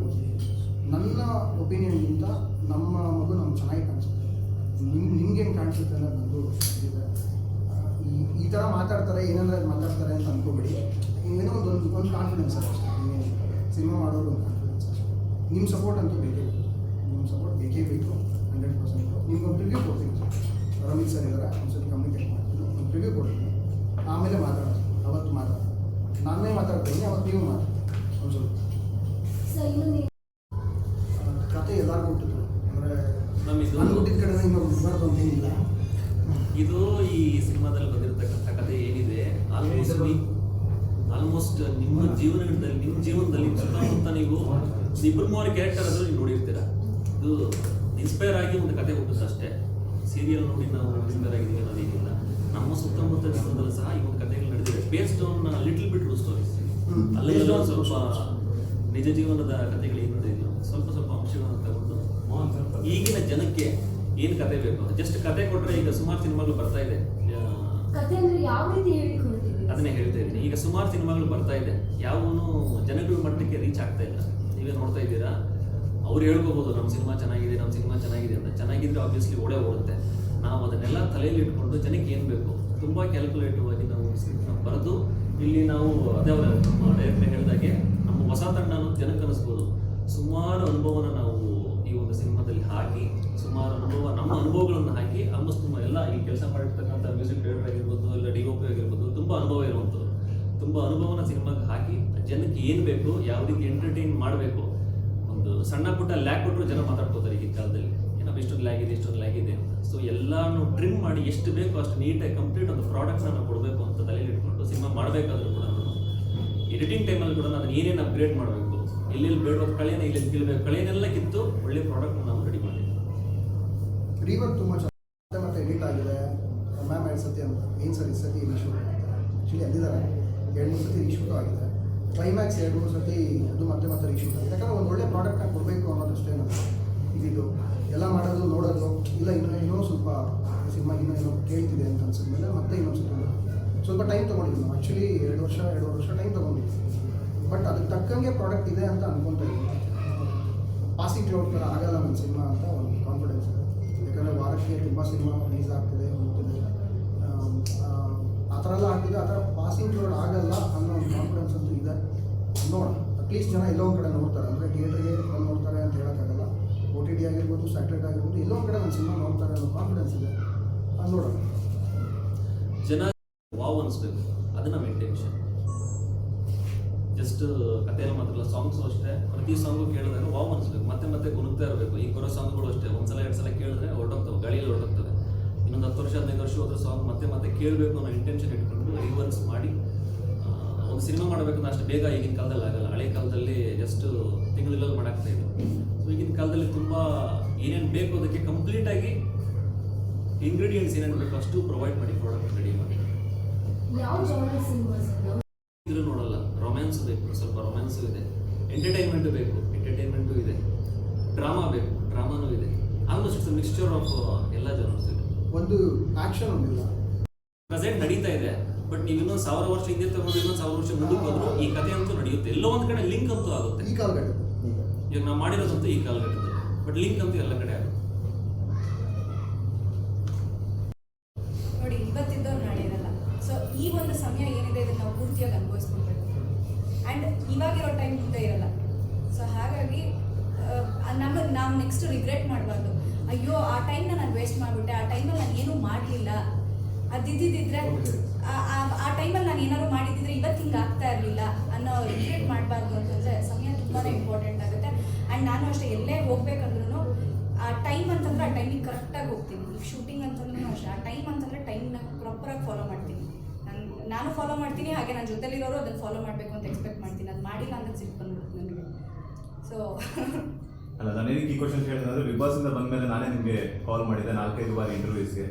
ಒಪಿನಿಯನ್ಗಿಂತ ನಮ್ಮ ಮಗು ನಮ್ಗೆ ಚೆನ್ನಾಗಿ ಕಾಣಿಸುತ್ತೆ ನಿಮ್, ನಿಮ್ಗೆ ಹೆಂಗೆ ಕಾಣಿಸುತ್ತೆ ಅನ್ನೋದು ನನಗೂ ಇದೆ ಈ ಥರ ಮಾತಾಡ್ತಾರೆ, ಏನಂದ್ರೆ ಮಾತಾಡ್ತಾರೆ ಅಂತ ಅಂದ್ಕೋಬೇಡಿ ಏನೋ ಒಂದು ಒಂದು ಕಾನ್ಫಿಡೆನ್ಸ್ ಅಷ್ಟೇ. ಸಿನಿಮಾ ಮಾಡೋದು ಒಂದು ಕಾನ್ಫಿಡೆನ್ಸ್ ಅಷ್ಟೇ. ನಿಮ್ಮ ಸಪೋರ್ಟ್ ಅಂತೂ ಬೇಕೇ ಬೇಕು. ನಿಮ್ಮ ಸಪೋರ್ಟ್ ಬೇಕೇ ಬೇಕು. ಹಂಡ್ರೆಡ್ ಪರ್ಸೆಂಟ್ ನಿಮ್ಗೆ ಒಂದು ರಿವ್ಯೂ ಕೊಡ್ತೀನಿ ಸರ್. ರಮೇಶ್ ಸರ್ ಇದ್ದಾರೆ ಒಂದ್ಸತಿ ಕಮ್ಯುನಿಕೇಟ್ ಮಾಡ್ತೀನಿ ಒಂದು ಪ್ರಿವ್ಯೂ ಕೊಡ್ತೀನಿ. ಆಮೇಲೆ ಮಾತಾಡ್ತೀನಿ ಅವತ್ತು ಮಾತಾಡೋದು ನಾನೇ ಮಾತಾಡ್ತೀನಿ ಅವತ್ತು ನೀವು ಮಾತಾಡಿ. ಒಂದು ಸ್ವಲ್ಪ. ಕತೆ ಎಲ್ಲರಿಗೂ ಹುಟ್ಟಿದ್ರು. ಅಂದರೆ ನಮ್ಮಿದು- ನಾನು ಹುಟ್ಟಿದ ಕಡೆ ನಿಮ್ಮ ಹುಟ್ಟಬಾರ್ದು ಅಂತ ಏನಿಲ್ಲ. ಇದು ಈ ಸಿನಿಮಾದಲ್ಲಿ ಬಂದಿರತಕ್ಕಂಥ ಕಥೆ ಏನಿದೆ? ಆಲ್ಮೋಸ್ಟ್ ಆಲ್ಮೋಸ್ಟ್ ನಿಮ್ಮ ಜೀವನದಲ್ಲಿ ನಿಮ್ಮ ಜೀವನದಲ್ಲಿ ಸುತ್ತಮುತ್ತ ನೀವು ಇಬ್ಬರು ಮೂವರು ಕ್ಯಾರೆಕ್ಟರ್ ಆದರೂ ನೀವು ನೋಡಿರ್ತೀರ? ಇದು ಇನ್ಸ್ಪೈರ್ ಆಗಿ ಒಂದು ಕತೆ ಹುಟ್ಟುತ್ತೆ ಅಷ್ಟೇ. ಸೀರಿಯಲ್ ನೋಡಿ ನಾವು ಇನ್ಸ್ಪೈರ್ ಆಗಿದ್ದೀವಿ ಅನ್ನೋದೇನಿಲ್ಲ ನಮ್ಮ ಸುತ್ತಮುತ್ತ ಜೀವನದಲ್ಲೂ ಸಹ ಈ ಒಂದು ಕಥೆಗಳು ನಡೆದಿವೆ based on little bit stories hmm. ಅಲ್ಲೆಲ್ಲ ಸ್ವಲ್ಪ ನಿಜ ಜೀವನದ ಕಥೆಗಳು ಏನು ಸ್ವಲ್ಪ ಸ್ವಲ್ಪ ಅಂಶಗಳನ್ನು ತಗೊಂಡು ಈಗಿನ ಜನಕ್ಕೆ ಏನು ಕತೆ ಬೇಕು ಜಸ್ಟ್ ಕತೆ ಕೊಟ್ಟರೆ ಈಗ ಸುಮಾರು ಸಿನಿಮಾಗಳು ಬರ್ತಾ ಇದೆ. ಅದನ್ನೇ ಹೇಳ್ತಾ ಇದ್ದೀನಿ. ಈಗ ಸುಮಾರು ಸಿನಿಮಾಗಳು ಬರ್ತಾ ಇದೆ. ಯಾವನು ಜನಗಳ ಮಟ್ಟಕ್ಕೆ ರೀಚ್ ಆಗ್ತಾ ಇಲ್ಲ. ನೀವೇ ನೋಡ್ತಾ ಇದ್ದೀರಾ? ಅವ್ರು ಹೇಳ್ಕೋಬೋದು ನಮ್ಮ ಸಿನಿಮಾ ಚೆನ್ನಾಗಿದೆ ನಮ್ಮ ಸಿನಿಮಾ ಚೆನ್ನಾಗಿದೆ ಅಂತ. ಚೆನ್ನಾಗಿದ್ರೆ ಆಬ್ವಿಯಸ್ಲಿ ಓಡೇ ಓಡುತ್ತೆ. ನಾವು ಅದನ್ನೆಲ್ಲ ತಲೆಯಲ್ಲಿ ಇಟ್ಕೊಂಡು ಜನಕ್ಕೆ ಏನು ಬೇಕು? ತುಂಬ ಕ್ಯಾಲ್ಕುಲೇಟಿವ್ ಆಗಿ ನಾವು ಸ್ಕ್ರಿಪ್ಟ್ನ ಬರೆದು, ಇಲ್ಲಿ ನಾವು ಅದೇ ನಮ್ಮ ಡೈರೆಕ್ಟರ್ ಹೇಳಿದಾಗೆ, ನಮ್ಮ ಹೊಸ ತಂಡನೂ ಜನಕ್ಕೆ ಅನಿಸ್ಬೋದು. ಸುಮಾರು ಅನುಭವನ ನಾವು ಈ ಒಂದು ಸಿನಿಮಾದಲ್ಲಿ ಹಾಕಿ, ಸುಮಾರು ಅನುಭವ, ನಮ್ಮ ಅನುಭವಗಳನ್ನು ಹಾಕಿ ಆಲ್ಮೋಸ್ಟ್ ತುಂಬ ಎಲ್ಲ ಈ ಕೆಲಸ ಮಾಡಿರ್ತಕ್ಕಂಥ ಮ್ಯೂಸಿಕ್ ಡೈರೆಕ್ಟರ್ ಆಗಿರ್ಬೋದು, ಇಲ್ಲ ಡಿ ಒ ಪಿ ಆಗಿರ್ಬೋದು, ತುಂಬ ಅನುಭವ ಇರುವಂಥದ್ದು. ತುಂಬ ಅನುಭವನ ಸಿನಿಮಾಗೆ ಹಾಕಿ, ಜನಕ್ಕೆ ಏನು ಬೇಕು ಯಾವ ಎಂಟರ್ಟೈನ್ ಮಾಡಬೇಕು ಒಂದು ಸಣ್ಣ ಪುಟ್ಟ ಲ್ಯಾಕ್ ಕೊಟ್ಟರು ಜನ ಮಾತಾಡ್ಕೋತಾರೆ ಈಗಿನ ಕಾಲದಲ್ಲಿ. ಏನಪ್ಪ ಇಷ್ಟೊಂದು ಲ್ಯಾಗ್ ಇದೆ, ಇಷ್ಟೊಂದು ಲ್ಯಾಗ್ ಇದೆ ಅಂತ. ಸೊ ಎಲ್ಲಾನು ಟ್ರಿಮ್ ಮಾಡಿ ಎಷ್ಟು ಬೇಕೋ ಅಷ್ಟು ನೀಟಾಗಿ ಕಂಪ್ಲೀಟ್ ಒಂದು ಪ್ರಾಡಕ್ಟ್ನ ನಾವು ಕೊಡಬೇಕು ಅಂತ ತಲೆಯಲ್ಲಿ ಇಟ್ಕೊಂಡು ಸಿನಿಮಾ ಮಾಡಬೇಕಾದ್ರೂ ಕೂಡ ಎಡಿಟಿಂಗ್ ಟೈಮಲ್ಲಿ ಕೂಡ ನಾನು ಏನೇನು ಅಪ್ಗ್ರೇಡ್ ಮಾಡಬೇಕು, ಎಲ್ಲೆಲ್ಲಿ ಬೇಡವಾದ ಕಳೆನ ಇಲ್ಲಿ ಕೀಳ್ಬೇಕು, ಕಳೆನೆಲ್ಲ ಕಿತ್ತು ಒಳ್ಳೆ ಪ್ರಾಡಕ್ಟ್ ನಾವು ರೆಡಿ ಮಾಡಿದ್ದೀವಿ ರೀವರ್ಕ್ ತುಂಬ ಚೆನ್ನಾಗಿ ಮತ್ತೆ ಎಡಿಟ್ ಆಗಿದೆ. ಮ್ಯಾಮ್, ಎರಡು ಸತಿ ಅಂತ ಏನು ಸರ್, ಈ ಸತಿ ರೀಶೂಟ್ ಆ್ಯಕ್ಚುಲಿ ಅಲ್ಲಿದ್ದಾರೆ. ಎರಡು ಮೂರು ಸತಿ ರೀಶೂಟು ಆಗಿದೆ. ಕ್ಲೈಮ್ಯಾಕ್ಸ್ ಎರಡು ಮೂರು ಸತಿ ಅದು ಮತ್ತೆ ಮತ್ತೆ ಆಗಿದೆ ಯಾಕಂದರೆ ಒಂದು ಒಳ್ಳೆ ಪ್ರಾಡಕ್ಟ್ನ ಕೊಡಬೇಕು ಅನ್ನೋದಷ್ಟೇ ನಾನು. ಇದಿದ್ದು ಎಲ್ಲ ಮಾಡೋದು ನೋಡೋದು, ಇಲ್ಲ ಇನ್ನೂ ಇನ್ನೂ ಸ್ವಲ್ಪ ಸಿನಿಮಾ ಇನ್ನೂ ಏನೋ ಕೇಳ್ತಿದೆ ಅಂತ ಅನ್ಸಿದ ಮೇಲೆ ಮತ್ತೆ ಇನ್ನೊಂದು ಸ್ವಲ್ಪ ಸ್ವಲ್ಪ ಟೈಮ್ ತೊಗೊಂಡಿದ್ವಿ ನಾವು ಆ್ಯಕ್ಚುಲಿ ಎರಡು ವರ್ಷ ಎರಡು ವರ್ಷ ಟೈಮ್ ತೊಗೊಂಡಿದ್ವಿ ಬಟ್ ಅದಕ್ಕೆ ತಕ್ಕಂಗೆ ಪ್ರಾಡಕ್ಟ್ ಇದೆ ಅಂತ ಅನ್ಕೊತಾ ಇದ್ದೀನಿ. ಪಾಸಿಂಗ್ ಥರ ಆಗಲ್ಲ ನನ್ನ ಸಿನಿಮಾ ಅಂತ ಒಂದು ಕಾನ್ಫಿಡೆನ್ಸ್ ಇದೆ. ಯಾಕಂದರೆ ವಾರಕ್ಕೆ ತುಂಬ ಸಿನಿಮಾ ರಿಲೀಸ್ ಆಗ್ತಿದೆ. ಥರ ಎಲ್ಲ ಆಗ್ತಿದೆ. ಆ ಥರ ಪಾಸಿಂಗ್ ಕ್ಲೌಡ್ ಆಗಲ್ಲ ಅನ್ನೋ ಒಂದು ಕಾನ್ಫಿಡೆನ್ಸ್ ಅಂತೂ ಇದೆ. ನೋಡೋಣ. ಅಟ್ಲೀಸ್ಟ್ ಜನ ಎಲ್ಲೋ ಒಂದು ಕಡೆ ನೋಡ್ತಾರೆ. ಅಂದರೆ ಥಿಯೇಟ್ರಿಗೆ ಬಂದು ನೋಡ್ತಾರೆ ಅಂತ ಹೇಳೋಕ್ಕಾಗಲ್ಲ. ಓ ಟಿ ಟಿ ಆಗಿರ್ಬೋದು ಸ್ಯಾಟಲೈಟ್ ಆಗಿರ್ಬೋದು, ಎಲ್ಲೋ ಒಂದು ಕಡೆ ಒಂದು ಸಿನಿಮಾ ನೋಡ್ತಾರೆ ಅನ್ನೋ ಕಾನ್ಫಿಡೆನ್ಸ್ ಇದೆ. ಅದು ನೋಡೋಣ. ಜನ ವಾವ್ ಅನಿಸ್ಬೇಕು. ಅದು ನಮ್ಮ ಇಂಟೆನ್ಷನ್ ಜಸ್ಟ್ ಎಲ್ಲ ಮಾತ್ರ ಸಾಂಗ್ಸು ಅಷ್ಟೇ. ಪ್ರತಿ ಸಾಂಗು ಕೇಳಿದ್ರೆ ವಾವ್ ಅನಿಸ್ಬೇಕು. ಮತ್ತೆ ಮತ್ತೆ ಗುಣುತ್ತಾ ಇರಬೇಕು. ಈ ಬರೋ ಸಾಂಗ್ಗಳು ಅಷ್ಟೇ. ಒಂದ್ಸಲ ಎರಡು ಸಲ ಕೇಳಿದ್ರೆ ಹೊರಟೋಗ್ತವೆ. ಗಾಳಿಯಲ್ಲಿ ಹೊರಟೋಗ್ತವೆ. ಇನ್ನೊಂದು ಹತ್ತು ವರ್ಷ ಹದಿನೈದು ವರ್ಷ ಹೋದ್ರೆ ಸಾಂಗ್ ಮತ್ತೆ ಮತ್ತೆ ಕೇಳಬೇಕು ಅನ್ನೋ ಇಂಟೆನ್ಷನ್ ಇಟ್ಕೊಂಡು ರಿವರ್ಸ್ ಮಾಡಿ ಒಂದು ಸಿನಿಮಾ ಮಾಡಬೇಕಂದ್ರೆ ಅಷ್ಟು ಬೇಗ ಈಗಿನ ಕಾಲದಲ್ಲಿ ಆಗಲ್ಲ. ಹಳೆ ಕಾಲದಲ್ಲಿ ಜಸ್ಟ್ ತಿಂಗಳಲ್ಲಿ ಮಾಡಾಕ್ತಾ ಇದ್ರು. ಸೊ ಈಗಿನ ಕಾಲದಲ್ಲಿ ತುಂಬ ಏನೇನು ಬೇಕು ಅದಕ್ಕೆ ಕಂಪ್ಲೀಟಾಗಿ ಇಂಗ್ರೀಡಿಯೆಂಟ್ಸ್ ಏನೇನು ಬೇಕು ಅಷ್ಟು ಪ್ರೊವೈಡ್ ಮಾಡಿ ಪ್ರಾಡಕ್ಟ್ ರೆಡಿ ಮಾಡಿ. ಇದ್ರೂ ನೋಡಲ್ಲ. ರೊಮ್ಯಾನ್ಸ್ ಬೇಕು ಸ್ವಲ್ಪ ರೊಮ್ಯಾನ್ಸು ಇದೆ. ಎಂಟರ್ಟೈನ್ಮೆಂಟು ಬೇಕು ಎಂಟರ್ಟೈನ್ಮೆಂಟು ಇದೆ. ಡ್ರಾಮಾ ಬೇಕು ಡ್ರಾಮಾನೂ ಇದೆ. ಆಲ್ಮೋಸ್ಟ್ ಇಟ್ಸ್ ಮಿಕ್ಸ್ಚರ್ ಆಫ್ ಎಲ್ಲ ಜನರ್ಸ್ ಇದೆ. ಒಂದು ಆಕ್ಷನ್ ಒಂದಿಲ್ಲ. ಪ್ರೆಸೆಂಟ್ ನಡೀತಾ ಇದೆ ಬಟ್ ನೀವು ಇನ್ನೊಂದು ಸಾವಿರ ವರ್ಷ ಹಿಂದೆ ತಗೊಂಡು ಇನ್ನೊಂದು ಸಾವಿರ ವರ್ಷ ಮುಂದಕ್ಕೆ ಹೋದ್ರು ಈ ಕಥೆ ಅಂತೂ ನಡೆಯುತ್ತೆ. ಎಲ್ಲೋ ಒಂದು ಕಡೆ ಲಿಂಕ್ ಅಂತೂ ಆಗುತ್ತೆ. ಈ ಕಾಲಘಟ್ಟದಲ್ಲಿ ಈಗ ನಾವು ಮಾಡಿರೋದಂತೂ ಈ ಕಾಲಘಟ್ಟದಲ್ಲಿ ಬಟ್ ಲಿಂಕ್ ಅಂತೂ ಎಲ್ಲ ಕಡೆ ಆಗುತ್ತೆ. ನೋಡಿ ಇವತ್ತಿದ್ದವ್ರು ನಾಳೆ ಇರಲ್ಲ ಸೊ ಈ ಒಂದು ಸಮಯ ಏನಿದೆ ಇದನ್ನ ನಾವು ಪೂರ್ತಿಯಾಗಿ ಅನುಭವಿಸ್ಕೊಳ್ಬೇಕು. ಆ್ಯಂಡ್ ಇವಾಗಿರೋ ಟೈಮ್ ಮುಂದೆ ಇರಲ್ಲ. ಸೊ ಹಾಗಾಗಿ ನಮಗೆ ನಾವು ನೆಕ್ಸ್ಟ್ ರಿಗ್ರೆಟ್ ಮಾಡಬಾರ್ದು. ಅಯ್ಯೋ, ಆ ಟೈಮ್ನ ನಾನು ವೇಸ್ಟ್ ಮಾಡಿಬಿಟ್ಟೆ. ಆ ಟೈಮಲ್ಲಿ ನಾನು ಏನೂ ಮಾಡಲಿಲ್ಲ. ಅದಿದ್ದಿದ್ರೆ ಆ ಟೈಮಲ್ಲಿ ನಾನು ಏನಾದ್ರು ಮಾಡಿದ್ದಿದ್ರೆ ಇವತ್ತು ಹಿಂಗೆ ಆಗ್ತಾ ಇರಲಿಲ್ಲ ಅನ್ನೋ ರಿಗ್ರೆಟ್ ಮಾಡಬಾರ್ದು ಅಂತಂದರೆ ಸಮಯ ತುಂಬಾ ಇಂಪಾರ್ಟೆಂಟ್ ಆಗುತ್ತೆ. ಆ್ಯಂಡ್ ನಾನು ಅಷ್ಟೇ ಎಲ್ಲೇ ಹೋಗ್ಬೇಕಂದ್ರೂ ಆ ಟೈಮ್ ಅಂತಂದ್ರೆ ಆ ಟೈಮಿಗೆ ಕರೆಕ್ಟಾಗಿ ಹೋಗ್ತೀನಿ. ಈಗ ಶೂಟಿಂಗ್ ಅಂತಂದ್ರೂ ಅಷ್ಟೇ. ಆ ಟೈಮ್ ಅಂತಂದ್ರೆ ಟೈಮ್ನ ಪ್ರಾಪರಾಗಿ ಫಾಲೋ ಮಾಡ್ತೀನಿ. ನಾನು ನಾನು ಫಾಲೋ ಮಾಡ್ತೀನಿ, ಹಾಗೆ ನನ್ನ ಜೊತೆಲಿರೋರು ಅದನ್ನು ಫಾಲೋ ಮಾಡಬೇಕು ಅಂತ ಎಕ್ಸ್ಪೆಕ್ಟ್ ಮಾಡ್ತೀನಿ. ಅದು ಮಾಡಿಲ್ಲ ಅಂತ ಸಿಟ್ಟು ಬಂದ್ಬಿಡುತ್ತೆ ನನಗೆ. ಸೊ <laughs> ಅಲ್ಲ ನಾನು ಏನಕ್ಕೆ ಈ ಕ್ವಶನ್ ಕೇಳಿದ್ರೆ ಬಿಗ್ ಬಾಸ್ ಇಂದ ಬಂದ್ಮೇಲೆ ನಾನೇ ನಿಮಗೆ ಕಾಲ್ ಮಾಡಿದ್ದೆ ನಾಲ್ಕೈದು ಬಾರಿ ಇಂಟರ್ವ್ಯೂಸ್ಗೆ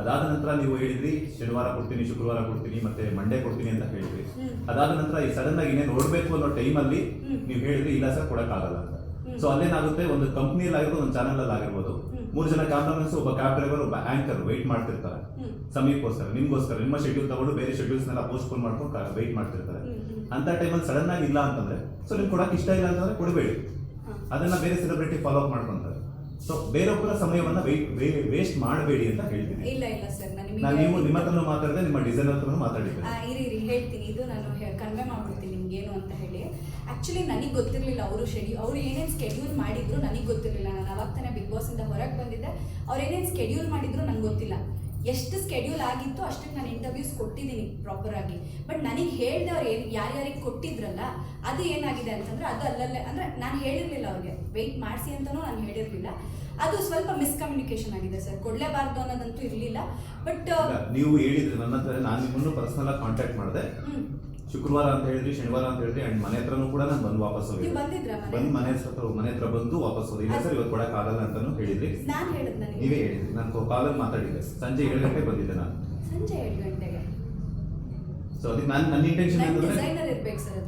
ಅದಾದ ನಂತರ ನೀವು ಹೇಳಿದ್ರಿ ಶನಿವಾರ ಕೊಡ್ತೀನಿ ಶುಕ್ರವಾರ ಕೊಡ್ತೀನಿ ಮತ್ತೆ ಮಂಡೇ ಕೊಡ್ತೀನಿ ಅಂತ ಹೇಳಿದ್ರಿ. ಅದಾದ ನಂತರ ಈ ಸಡನ್ ಆಗಿ ಇನ್ನೇ ನೋಡ್ಬೇಕು ಅನ್ನೋ ಟೈಮಲ್ಲಿ. ನೀವು ಹೇಳಿದ್ರಿ ಇಲ್ಲ ಸರ್ ಕೊಡಕ್ಕಾಗಲ್ಲ ಅಂತ. ಸೊ ಅಲ್ಲೇನಾಗುತ್ತೆ ಒಂದು ಕಂಪ್ನಿಯಲ್ಲಿ ಆಗಿರ್ಬೋದು ಒಂದು ಚಾನಲ್ ಅಲ್ಲಿ ಆಗಿರ್ಬೋದು. ಮೂರು ಜನ ಕ್ಯಾಮ್ರಾಮನ್ಸ್ ಒಬ್ಬ ಕ್ಯಾಬ್ ಡ್ರೈವರ್ ಒಬ್ಬ ಆಂಕರ್ ವೆಯ್ಟ್ ಮಾಡ್ತಿರ್ತಾರೆ. ಹ್ಞೂ ಸಮಯಕ್ಕೋಸ್ಕರ ನಿಮ್ಗೋಸ್ಕರ ನಿಮ್ಮ ಶೆಡ್ಯೂಲ್ ತಗೊಂಡು ಬೇರೆ ಶೆಡ್ಯೂಲ್ಸ್ ನೆಲ್ಲ ಪೋಸ್ಟ್ ಪೋಸ್ಟ್ಪೋನ್ ಮಾಡ್ಕೊಂಡು ವೆಯ್ಟ್ ಮಾಡ್ತಿರ್ತಾರೆ. ಅಂತ ಟೈಮಲ್ಲಿ ಸಡನ್ ಆಗಿ ಇಲ್ಲ ಅಂತಂದ್ರೆ ಸೊ ನಿಮ್ಗೆ ಕೊಡಕ್ಕೆ ಇಷ್ಟ ಇಲ್ಲ ಅಂತಂದ್ರೆ ಕೊಡಬೇಡಿ. ಅದನ್ನ ಬೇರೆ ಸೆಲೆಬ್ರಿಟಿ ಫಾಲೋ ಅಪ್ ಮಾಡ್ಕೊಂತಾರೆ. ಸೊ ಬೇರೊಬ್ಬರ ಸಮಯವನ್ನ ವೇಸ್ಟ್ ಮಾಡಬೇಡಿ ಅಂತ ಹೇಳ್ತೀನಿ. ಇಲ್ಲ ಇಲ್ಲ ಸರ್ ನಾನು ನೀವು ನಿಮ್ಮ ಹತ್ರ ಮಾತಾಡಿದೆ ನಿಮ್ಮ ಡಿಸೈನರ್ ಹತ್ರ ಮಾತಾಡಿದ್ದೆ. ಇರಿ ಇರಿ ಹೇಳ್ತೀನಿ. ಇದು ನಾನು ಕನ್ವೆ ಮಾಡ್ಬಿಡ್ತೀನಿ ನಿಮ್ಗೆ ಏನು ಅಂತ ಹೇಳಿ. ಆ್ಯಕ್ಚುಲಿ ನನಗೆ ಗೊತ್ತಿರಲಿಲ್ಲ ಅವರು ಶೆಡ್ಯೂ ಅವರು ಏನೇನು ಸ್ಕೆಡ್ಯೂಲ್ ಮಾಡಿದ್ರು ನನಗೆ ಗೊತ್ತಿರಲಿಲ್ಲ. ನಾನು ಅವಾಗ ತಾನೇ ಬಿಗ್ ಬಾಸಿಂದ ಹೊರಗೆ ಬಂದಿದ್ದೆ. ಅವ್ರು ಏನೇನು ಸ್ಕೆಡ್ಯೂಲ್ ಮಾಡಿದ್ರು ನನಗೆ ಗೊತ್ತಿಲ್ಲ. ಎಷ್ಟು ಸ್ಕೆಡ್ಯೂಲ್ ಆಗಿತ್ತು ಅಷ್ಟಕ್ಕೆ ನಾನು ಇಂಟರ್ವ್ಯೂಸ್ ಕೊಟ್ಟಿದ್ದೀನಿ ಪ್ರಾಪರ್ ಆಗಿ. ಬಟ್ ನನಗೆ ಹೇಳಿದವ್ರು ಏನು ಯಾರ್ಯಾರಿಗೆ ಕೊಟ್ಟಿದ್ರಲ್ಲ ಅದು ಏನಾಗಿದೆ ಅಂತಂದ್ರೆ ಅದು ಅಲ್ಲಲ್ಲೇ ಅಂದ್ರೆ ನಾನು ಹೇಳಿರಲಿಲ್ಲ ಅವ್ರಿಗೆ. ವೆಯ್ಟ್ ಮಾಡಿಸಿ ಅಂತಲೂ ನಾನು ಹೇಳಿರಲಿಲ್ಲ. ಅದು ಸ್ವಲ್ಪ ಮಿಸ್ಕಮ್ಯುನಿಕೇಶನ್ ಆಗಿದೆ ಸರ್. ಕೊಡ್ಲೇಬಾರ್ದು ಅನ್ನೋದಂತೂ ಇರಲಿಲ್ಲ. ಬಟ್ ನೀವು ಹೇಳಿದ್ರೆ ನನ್ನ ಹತ್ರ ನಾನು ನಿಮ್ಮನ್ನು ಪರ್ಸನಲ್ ಆಗಿ ಕಾಂಟ್ಯಾಕ್ಟ್ ಮಾಡಿದೆ. ಶುಕ್ರವಾರ ಅಂತ ಹೇಳಿದ್ರಿ ಶನಿವಾರ ಅಂತ ಹೇಳಿದ್ರಿ ಅಂಡ್ ಮನೆ ಹತ್ರನೂ ಕೂಡ ನಾನು ಬಂದು ವಾಪಸ್ ಹೋಗಿ ಬಂದ್ ಮನೆ ಹತ್ರ ಮನೆ ಹತ್ರ ಬಂದು ವಾಪಸ್ ಹೋಗಿ ಇಲ್ಲ ಸರ್ ಇವತ್ತು ಕೊಡಕ್ ಆಗಲ್ಲ ಅಂತಾನು ಹೇಳಿದ್ರಿ. ನೀವೇ ಹೇಳಿದ್ರಿ. ನಾನು ಕಾಲಲ್ಲಿ ಮಾತಾಡಿದ್ದೆ. ಸಂಜೆ ಏಳು ಗಂಟೆಗೆ ಬಂದಿದ್ದೆ ನಾನು. ಸಂಜೆ ಏಳು ಗಂಟೆಗೆ? ಸೊ ಅದಕ್ಕೆ ನಾನು ನನ್ನ ಇಂಟೆನ್ಷನ್ ಅಂತಂದ್ರೆ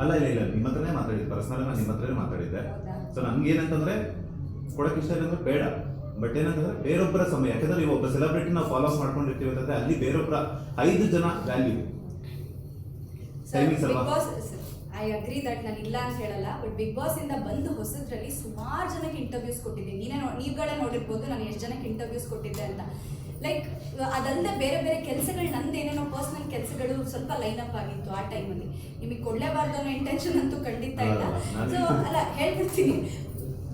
ಅಲ್ಲ ಇಲ್ಲ ಇಲ್ಲ ನಿಮ್ಮ ಹತ್ರನೇ ಮಾತಾಡಿದ್ದೆ. ಪರ್ಸನಲ್ ನಾನು ನಿಮ್ಮ ಹತ್ರನೇ ಮಾತಾಡಿದ್ದೆ? ಸೊ ನಮ್ಗೆ ಏನಂತಂದ್ರೆ ಕೊಡಕ್ಕೆ ಇಷ್ಟ ಇಲ್ಲ ಬೇಡ. ಬಟ್ ಏನಂತಂದ್ರೆ ಬೇರೊಬ್ಬರ ಸಮಯ. ಯಾಕಂದ್ರೆ ನೀವು ಒಬ್ಬ ಸೆಲೆಬ್ರಿಟಿ ನಾವು ಫಾಲೋ ಅಪ್ ಮಾಡ್ಕೊಂಡಿರ್ತೀವಿ ಅಂತಂದ್ರೆ ಅಲ್ಲಿ ಬೇರೊಬ್ಬರ ಐದು ಜನ ವ್ಯಾಲ್ಯೂ ಬಿಗ್ ಅಲ್ವಾ ಬಾಸ್ ಐ ಅಗ್ರಿ ದಟ್ ನಾನು ಇಲ್ಲ ಅಂತ ಹೇಳಲ್ಲ ಬಟ್ ಬಿಗ್ ಬಾಸ್ ಇಂದ ಬಂದು ಹೊಸದ್ರಲ್ಲಿ ಸುಮಾರು ಜನಕ್ಕೆ ಇಂಟರ್ವ್ಯೂಸ್ ಕೊಟ್ಟಿದ್ದೀನಿ ನೀನೇ ನೀವುಗಳೇ ನೋಡಿರ್ಬೋದು ನಾನು ಎಷ್ಟು ಜನಕ್ಕೆ ಇಂಟರ್ವ್ಯೂಸ್ ಕೊಟ್ಟಿದ್ದೆ ಅಂತ. ಲೈಕ್ ಅದಲ್ಲದೆ ಬೇರೆ ಬೇರೆ ಕೆಲಸಗಳು ನಂದು ಏನೇನೋ ಪರ್ಸನಲ್ ಕೆಲಸಗಳು ಸ್ವಲ್ಪ ಲೈನ್ ಅಪ್ ಆಗಿತ್ತು ಆ ಟೈಮಲ್ಲಿ ನಿಮಗೆ ಕೊಡಲೇಬಾರ್ದು ಅನ್ನೋ ಇಂಟೆನ್ಷನ್ ಅಂತೂ ಖಂಡಿತ ಇಲ್ಲ. ಸೊ ಅಲ್ಲ ಹೇಳ್ಬಿಡ್ತೀನಿ.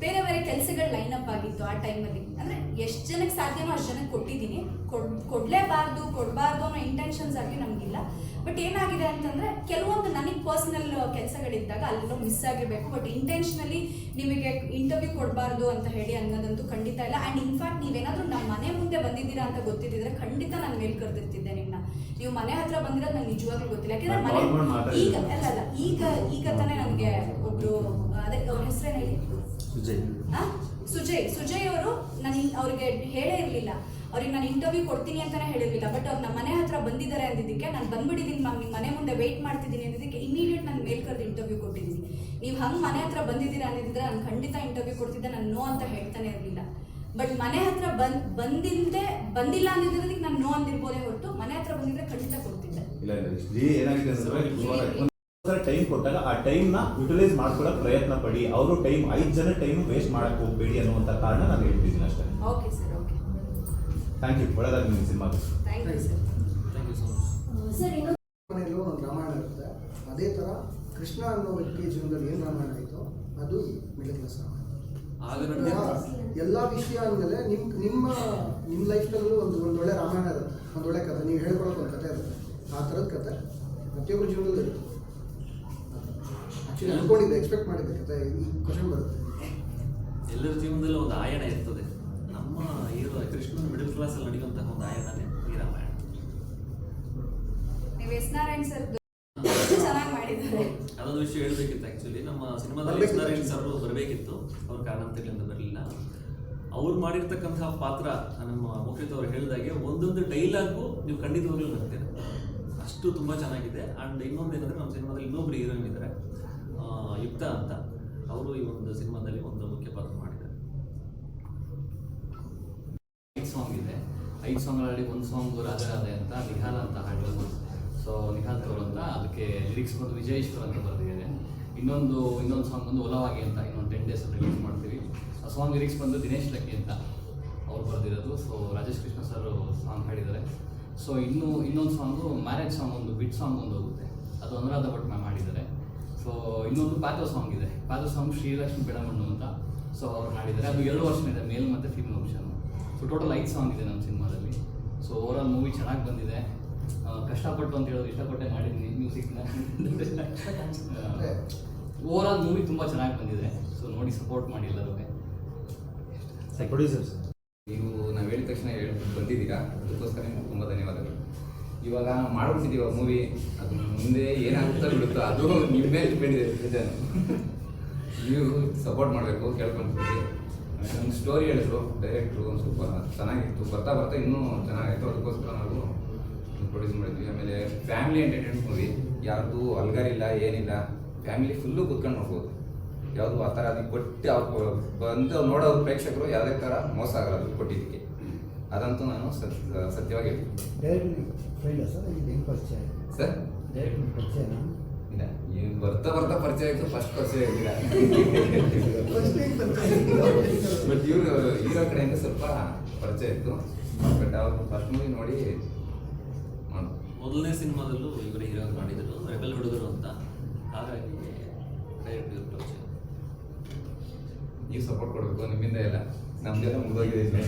ಬೇರೆ ಬೇರೆ ಕೆಲಸಗಳು ಲೈನ್ ಅಪ್ ಆಗಿತ್ತು ಆ ಟೈಮಲ್ಲಿ ಅಂದರೆ ಎಷ್ಟು ಜನಕ್ಕೆ ಸಾಧ್ಯನೋ ಅಷ್ಟು ಜನಕ್ಕೆ ಕೊಟ್ಟಿದ್ದೀನಿ. ಕೊಡ್ ಕೊಡಲೇಬಾರ್ದು ಕೊಡಬಾರ್ದು ಅನ್ನೋ ಇಂಟೆನ್ಷನ್ಸ್ ಆಗಿ ನಮಗಿಲ್ಲ. ಬಟ್ ಏನಾಗಿದೆ ಅಂತಂದರೆ ಕೆಲವೊಂದು ನನಗೆ ಪರ್ಸನಲ್ ಕೆಲಸಗಳಿದ್ದಾಗ ಅಲ್ಲೂ ಮಿಸ್ ಆಗಿರಬೇಕು. ಬಟ್ ಇಂಟೆನ್ಷನಲಿ ನಿಮಗೆ ಇಂಟರ್ವ್ಯೂ ಕೊಡಬಾರ್ದು ಅಂತ ಹೇಳಿ ಅನ್ನೋದಂತೂ ಖಂಡಿತ ಇಲ್ಲ. ಆ್ಯಂಡ್ ಇನ್ಫ್ಯಾಕ್ಟ್ ನೀವೇನಾದರೂ ನಮ್ಮ ಮನೆ ಮುಂದೆ ಬಂದಿದ್ದೀರಾ ಅಂತ ಗೊತ್ತಿದ್ದಿದ್ರೆ ಖಂಡಿತ ನಾನು ಮೇಲ್ ಕರೆದಿರ್ತಿದ್ದೆ ನಿಮ್ಮನ್ನ ನೀವು ಮನೆ ಹತ್ರ ಬಂದಿರೋದು ನಂಗೆ ನಿಜವಾಗ್ಲೂ ಗೊತ್ತಿಲ್ಲ. ಯಾಕಂದ್ರೆ ಮನೆ ಈಗ ಅಲ್ಲ ಅಲ್ಲ ಈಗ ಈಗ ತಾನೇ ನನಗೆ ಒಬ್ಬರು ಅದೇ ಅವ್ರ ಹೆಸರೇನು ಹೇಳಿ? ಸುಜಯ್. ಸುಜಯ್ ಅವರು ನಾನು ಅವ್ರಿಗೆ ಹೇಳೇ ಇರಲಿಲ್ಲ. ಅವ್ರಿಗೆ ನಾನು ಇಂಟರ್ವ್ಯೂ ಕೊಡ್ತೀನಿ ಅಂತಾನೆ ಹೇಳಿರ್ಲಿಲ್ಲ. ಬಟ್ ಅವ್ರು ನಮ್ಮ ಮನೆ ಹತ್ರ ಬಂದಿದ್ದಾರೆ ಅಂದಿದ್ದಕ್ಕೆ ನಾನು ಬಂದ್ಬಿಟ್ಟಿದ್ದೀನಿ ಮ್ಯಾಮ್ ನಿಮ್ಮ ಮನೆ ಮುಂದೆ ವೆಯ್ಟ್ ಮಾಡ್ತಿದ್ದೀನಿ ಅಂದಿದ್ದಕ್ಕೆ ಇಮಿಡಿಯೇಟ್ ನಾನು ಮೇಲ್ ಕರೆದು ಇಂಟರ್ವ್ಯೂ ಕೊಟ್ಟಿದ್ದೀನಿ. ನೀವು ಹಂಗೆ ಮನೆ ಹತ್ರ ಬಂದಿದ್ದೀರಾ ಅಂದಿದ್ರೆ ನಾನು ಖಂಡಿತ ಇಂಟರ್ವ್ಯೂ ಕೊಡ್ತಿದ್ದೆ ನಾನು ನೋ ಅಂತ ಹೇಳ್ತಾನೆ ಇರಲಿಲ್ಲ. ಬಟ್ ಮನೆ ಹತ್ರ ಬಂದ್ ಬಂದಿದ್ದೆ ಬಂದಿಲ್ಲ ಅಂದಿದ್ದಕ್ಕೆ ನಾನು ನೋ ಅಂದಿರ್ಬೋದೇ ಹೊರತು ಮನೆ ಹತ್ರ ಬಂದಿದ್ರೆ ಖಂಡಿತ ಕೊಡ್ತಿದ್ದೆ. ಟೈಮ್ ಕೊಟ್ಟಾಗ ಆ ಟೈಮ್ನ ಯುಟಿಲೈಸ್ ಮಾಡ್ಕೊಳ್ಳೋಕೆ ಪ್ರಯತ್ನ ಪಡಿ. ಅವರು ಟೈಮ್ ಐದು ಜನ ಟೈಮ್ ವೇಸ್ಟ್ ಮಾಡಕ್ ಹೋಗ್ಬೇಡಿ ಅನ್ನುವಂತ ಕಾರಣ ನಾನು ಹೇಳ್ತಿದ್ದೀನಿ ಅಷ್ಟೇ. Okay sir okay thank you ಒಳ್ಳೆದಾಗಿ ನಿಮ್ಮ cinema thank you sir thank you so much sir ಇನ್ನೊಂದು ಒಂದು ರಾಮಾಯಣ ಇರುತ್ತೆ. ಅದೇ ಥರ ಕೃಷ್ಣ ಅನ್ನೋ ವ್ಯಕ್ತಿಯ ಜೀವನದಲ್ಲಿ ಏನು ರಾಮಾಯಣ ಆಯಿತು ಅದು ಮಿಡಲ್ ಕ್ಲಾಸ್ ರಾಮಾಯಣ. ಆಗ ಎಲ್ಲ ಎಲ್ಲ ವಿಷಯ ಅಂದಮೇಲೆ ನಿಮ್ಮ ನಿಮ್ಮ ನಿಮ್ಮ ಲೈಫ್ನಲ್ಲೂ ಒಂದು ಒಂದು ಒಳ್ಳೆ ರಾಮಾಯಣ ಇರುತ್ತೆ. ಒಂದು ಒಳ್ಳೆ ಕಥೆ. ನೀವು ಹೇಳ್ಕೊಳಕ್ಕೆ ಒಂದು ಕಥೆ ಇರುತ್ತೆ. ಆ ಥರದ ಕಥೆ ಪ್ರತಿಯೊಬ್ಬರ ಜೀವನದಲ್ಲಿ ಇರುತ್ತೆ. ಅನ್ಕೊಂಡಿದ್ದೆ ಎಕ್ಸ್ಪೆಕ್ಟ್ ಮಾಡಿದ್ದೆ ಕಥೆ ಈ ಕ್ವಶನ್ ಬರುತ್ತೆ. ಎಲ್ಲರ ಜೀವನದಲ್ಲಿ ಒಂದು ಆಯಣ ಇರ್ತದೆ. ನಮ್ಮ ಹೀರೋ ಕೃಷ್ಣನ ಮಿಡಲ್ ಕ್ಲಾಸಲ್ಲಿ ನಡೆಯುವಂತಹ ಒಂದು ಆಯಣನೇ ಈ ರಾಮಾಯಣ. ನೀವು ಎಸ್ ನಾರಾಯಣ್ ಸರ್ ಚೆನ್ನಾಗಿ ಮಾಡಿದ್ದಾರೆ. ಅದೊಂದು ವಿಷಯ ಹೇಳ್ಬೇಕಿತ್ತು ಆ್ಯಕ್ಚುಲಿ ನಮ್ಮ ಸಿನಿಮಾದಲ್ಲಿ ಎಸ್ ನಾರಾಯಣ್ ಸರ್ ಬರಬೇಕಿತ್ತು. ಅವ್ರ ಕಾರಣಾಂತರಗಳಿಂದ ಬರಲಿಲ್ಲ. ಅವ್ರು ಮಾಡಿರ್ತಕ್ಕಂತಹ ಪಾತ್ರ ನಮ್ಮ ಮುಖ್ಯತ ಅವ್ರು ಹೇಳಿದಾಗೆ ಒಂದೊಂದು ಡೈಲಾಗು ನೀವು ಖಂಡಿತವಾಗ್ಲೂ ನಗ್ತೀರ ಅಷ್ಟು ತುಂಬಾ ಚೆನ್ನಾಗಿದೆ. ಅಂಡ್ ಇನ್ನೊಂದು ಏನಂದರೆ ನಮ್ಮ ಸಿನಿಮಾದಲ್ಲಿ ಇನ್ನೊಬ್ರು ಹೀರೋಯಿನ್ ಇದ್ದಾರೆ. ಅಂತ ಅವರು ಈ ಒಂದು ಸಿನಿಮಾದಲ್ಲಿ ಒಂದು ಮುಖ್ಯ ಪಾತ್ರ ಮಾಡಿದ್ದಾರೆ. ಐದು ಸಾಂಗ್ ಇದೆ. ಐದು ಸಾಂಗ್ಗಳಲ್ಲಿ ಒಂದು ಸಾಂಗ್ ರಾಜರಾಧೆ ರಾಧೆ ಅಂತ, ನಿಹಾಲ್ ಅಂತ ಹಾಡೋದು ಸೊ ನಿಹಾಲ್ ತೋರ್ ಅಂತ, ಅದಕ್ಕೆ ಲಿರಿಕ್ಸ್ ಬಂದು ವಿಜಯೇಶ್ವರ್ ಅಂತ ಬರೆದಿದ್ದಾರೆ. ಇನ್ನೊಂದು ಇನ್ನೊಂದು ಸಾಂಗ್ ಬಂದು ಒಲವಾಗಿ ಅಂತ ಇನ್ನೊಂದು ಟೆನ್ ಡೇಸ್ ರಿಲೀಸ್ ಮಾಡ್ತೀವಿ. ಆ ಸಾಂಗ್ ಲಿರಿಕ್ಸ್ ಬಂದು ದಿನೇಶ್ ಲಕ್ಕಿ ಅಂತ ಅವ್ರು ಬರೆದಿರೋದು. So Rajesh Krishna sir song ಹಾಡಿದ್ದಾರೆ. ಸೊ ಇನ್ನು, ಇನ್ನೊಂದು ಸಾಂಗು ಮ್ಯಾರೇಜ್ ಸಾಂಗ್ ಒಂದು ಬಿಟ್ ಸಾಂಗ್ ಒಂದು ಹೋಗುತ್ತೆ. ಅದು ಅನುರಾಧ ಭಟ್ ಮ್ಯಾಮ್ ಮಾಡಿದ್ದಾರೆ. ಸೊ ಇನ್ನೊಂದು ಪಾತ್ರ ಸಾಂಗ್ ಇದೆ. ಪಾತ್ರ ಸಾಂಗ್ ಶ್ರೀಲಕ್ಷ್ಮಿ ಬೆಳಮಣ್ಣು ಅಂತ. ಸೊ ಅವ್ರು ಹಾಡಿದ್ದಾರೆ. ಅದು ಎರಡು ವರ್ಷ ಇದೆ ಮೇಲ್ ಮತ್ತು ಫೀಮೇಲ್ ಆಪ್ಷನ್ ಸೊ ಟೋಟಲ್ ಐದು ಸಾಂಗ್ ಇದೆ ನಮ್ಮ ಸಿನಿಮಾದಲ್ಲಿ. ಸೊ ಓವರಾಲ್ ಮೂವಿ ಚೆನ್ನಾಗಿ ಬಂದಿದೆ. ಕಷ್ಟಪಟ್ಟು ಅಂತ ಹೇಳೋದು ಇಷ್ಟಪಟ್ಟೆ ಮಾಡಿದ್ದೀನಿ ಮ್ಯೂಸಿಕ್ನ ಆಲ್ ಮೂವಿ ತುಂಬ ಚೆನ್ನಾಗಿ ಬಂದಿದೆ. ಸೊ ನೋಡಿ ಸಪೋರ್ಟ್ ಮಾಡಿ ಎಲ್ಲರೂ ಪ್ರೊಡ್ಯೂಸರ್ಸ್ ನೀವು ನಾವು ಹೇಳಿದ ತಕ್ಷಣ ಹೇಳಿ ಬಂದಿದ್ದೀರಾ? ಅದಕ್ಕೋಸ್ಕರ ನಿಮ್ಗೆ ತುಂಬ ಧನ್ಯವಾದಗಳು. ಇವಾಗ ಮಾಡ್ಬಿಟ್ಟಿದ್ದೀವಿ ಮೂವಿ ಅದು ಮುಂದೆ ಏನಾಗುತ್ತೋ ಬಿಡುತ್ತೋ ಅದು ನಿಮ್ಮ ಮೇಲೆ ಡಿಪೆಂಡ್ ಇದೆ. ನೀವು ಸಪೋರ್ಟ್ ಮಾಡಬೇಕು ಕೇಳ್ಕೊಂಡ್ಬಿಟ್ಟು ಒಂದು ಸ್ಟೋರಿ ಹೇಳಿದ್ರು ಡೈರೆಕ್ಟ್ರು ಒಂದು ಸ್ವಲ್ಪ ಚೆನ್ನಾಗಿತ್ತು. ಬರ್ತಾ ಬರ್ತಾ ಇನ್ನೂ ಚೆನ್ನಾಗಿತ್ತು ಅದಕ್ಕೋಸ್ಕರ ನಾವು ಪ್ರೊಡ್ಯೂಸ್ ಮಾಡಿದ್ವಿ. ಆಮೇಲೆ ಫ್ಯಾಮಿಲಿ ಎಂಟರ್ಟೈನ್ಮೆಂಟ್ ಮೂವಿ ಯಾರ್ದು ಅಲ್ಗಾರಿಲ್ಲ ಏನಿಲ್ಲ. ಫ್ಯಾಮಿಲಿ ಫುಲ್ಲು ಕೂತ್ಕೊಂಡು ನೋಡ್ಬೋದು. ಯಾವುದು ಆ ಥರ ಅದಕ್ಕೆ ಕೊಟ್ಟು ಅವ್ರು ಬಂದು ನೋಡೋರು ಪ್ರೇಕ್ಷಕರು ಯಾವುದೇ ಥರ ಮೋಸ ಆಗಲ್ಲ ಅದು ಕೊಟ್ಟಿದ್ದಕ್ಕೆ. ಅದಂತೂ ನಾನು ಸತ್ಯ ಸತ್ಯವಾಗಿ ಹೇಳ್ತೀನಿ. ಸರ್? ಇಲ್ಲ ಈಗ ಬರ್ತಾ ಬರ್ತಾ ಪರಿಚಯ ಆಯಿತು ಫಸ್ಟ್ ಪರಿಚಯ ಆಗಿಲ್ಲ. ಹೆಂಗ್ ಪರಿಚಯ ಹೀರೋ ಕಡೆಯಿಂದ ಸ್ವಲ್ಪ ಪರಿಚಯ ಇತ್ತು. ಬಟ್ ಅವ್ರು ಫಸ್ಟ್ ಮೂವಿ ನೋಡಿ ಮಾಡು. ಮೊದಲನೇ ಸಿನಿಮಾದಲ್ಲೂ ಇವರೇ ಹೀರೋ ಮಾಡಿದ್ರು ರೆಬೆಲ್ ಹುಡುಗರು ಅಂತ. ಹಾಗಾಗಿ ಡೈರೆಕ್ಟ್ ಇವ್ರ ಪರಿಚಯ. ನೀವು ಸಪೋರ್ಟ್ ಕೊಡಬೇಕು ನಿಮ್ಮಿಂದ ಎಲ್ಲ. ನಮ್ದೆಲ್ಲ ಮುಗಿದೋಗಿದೆ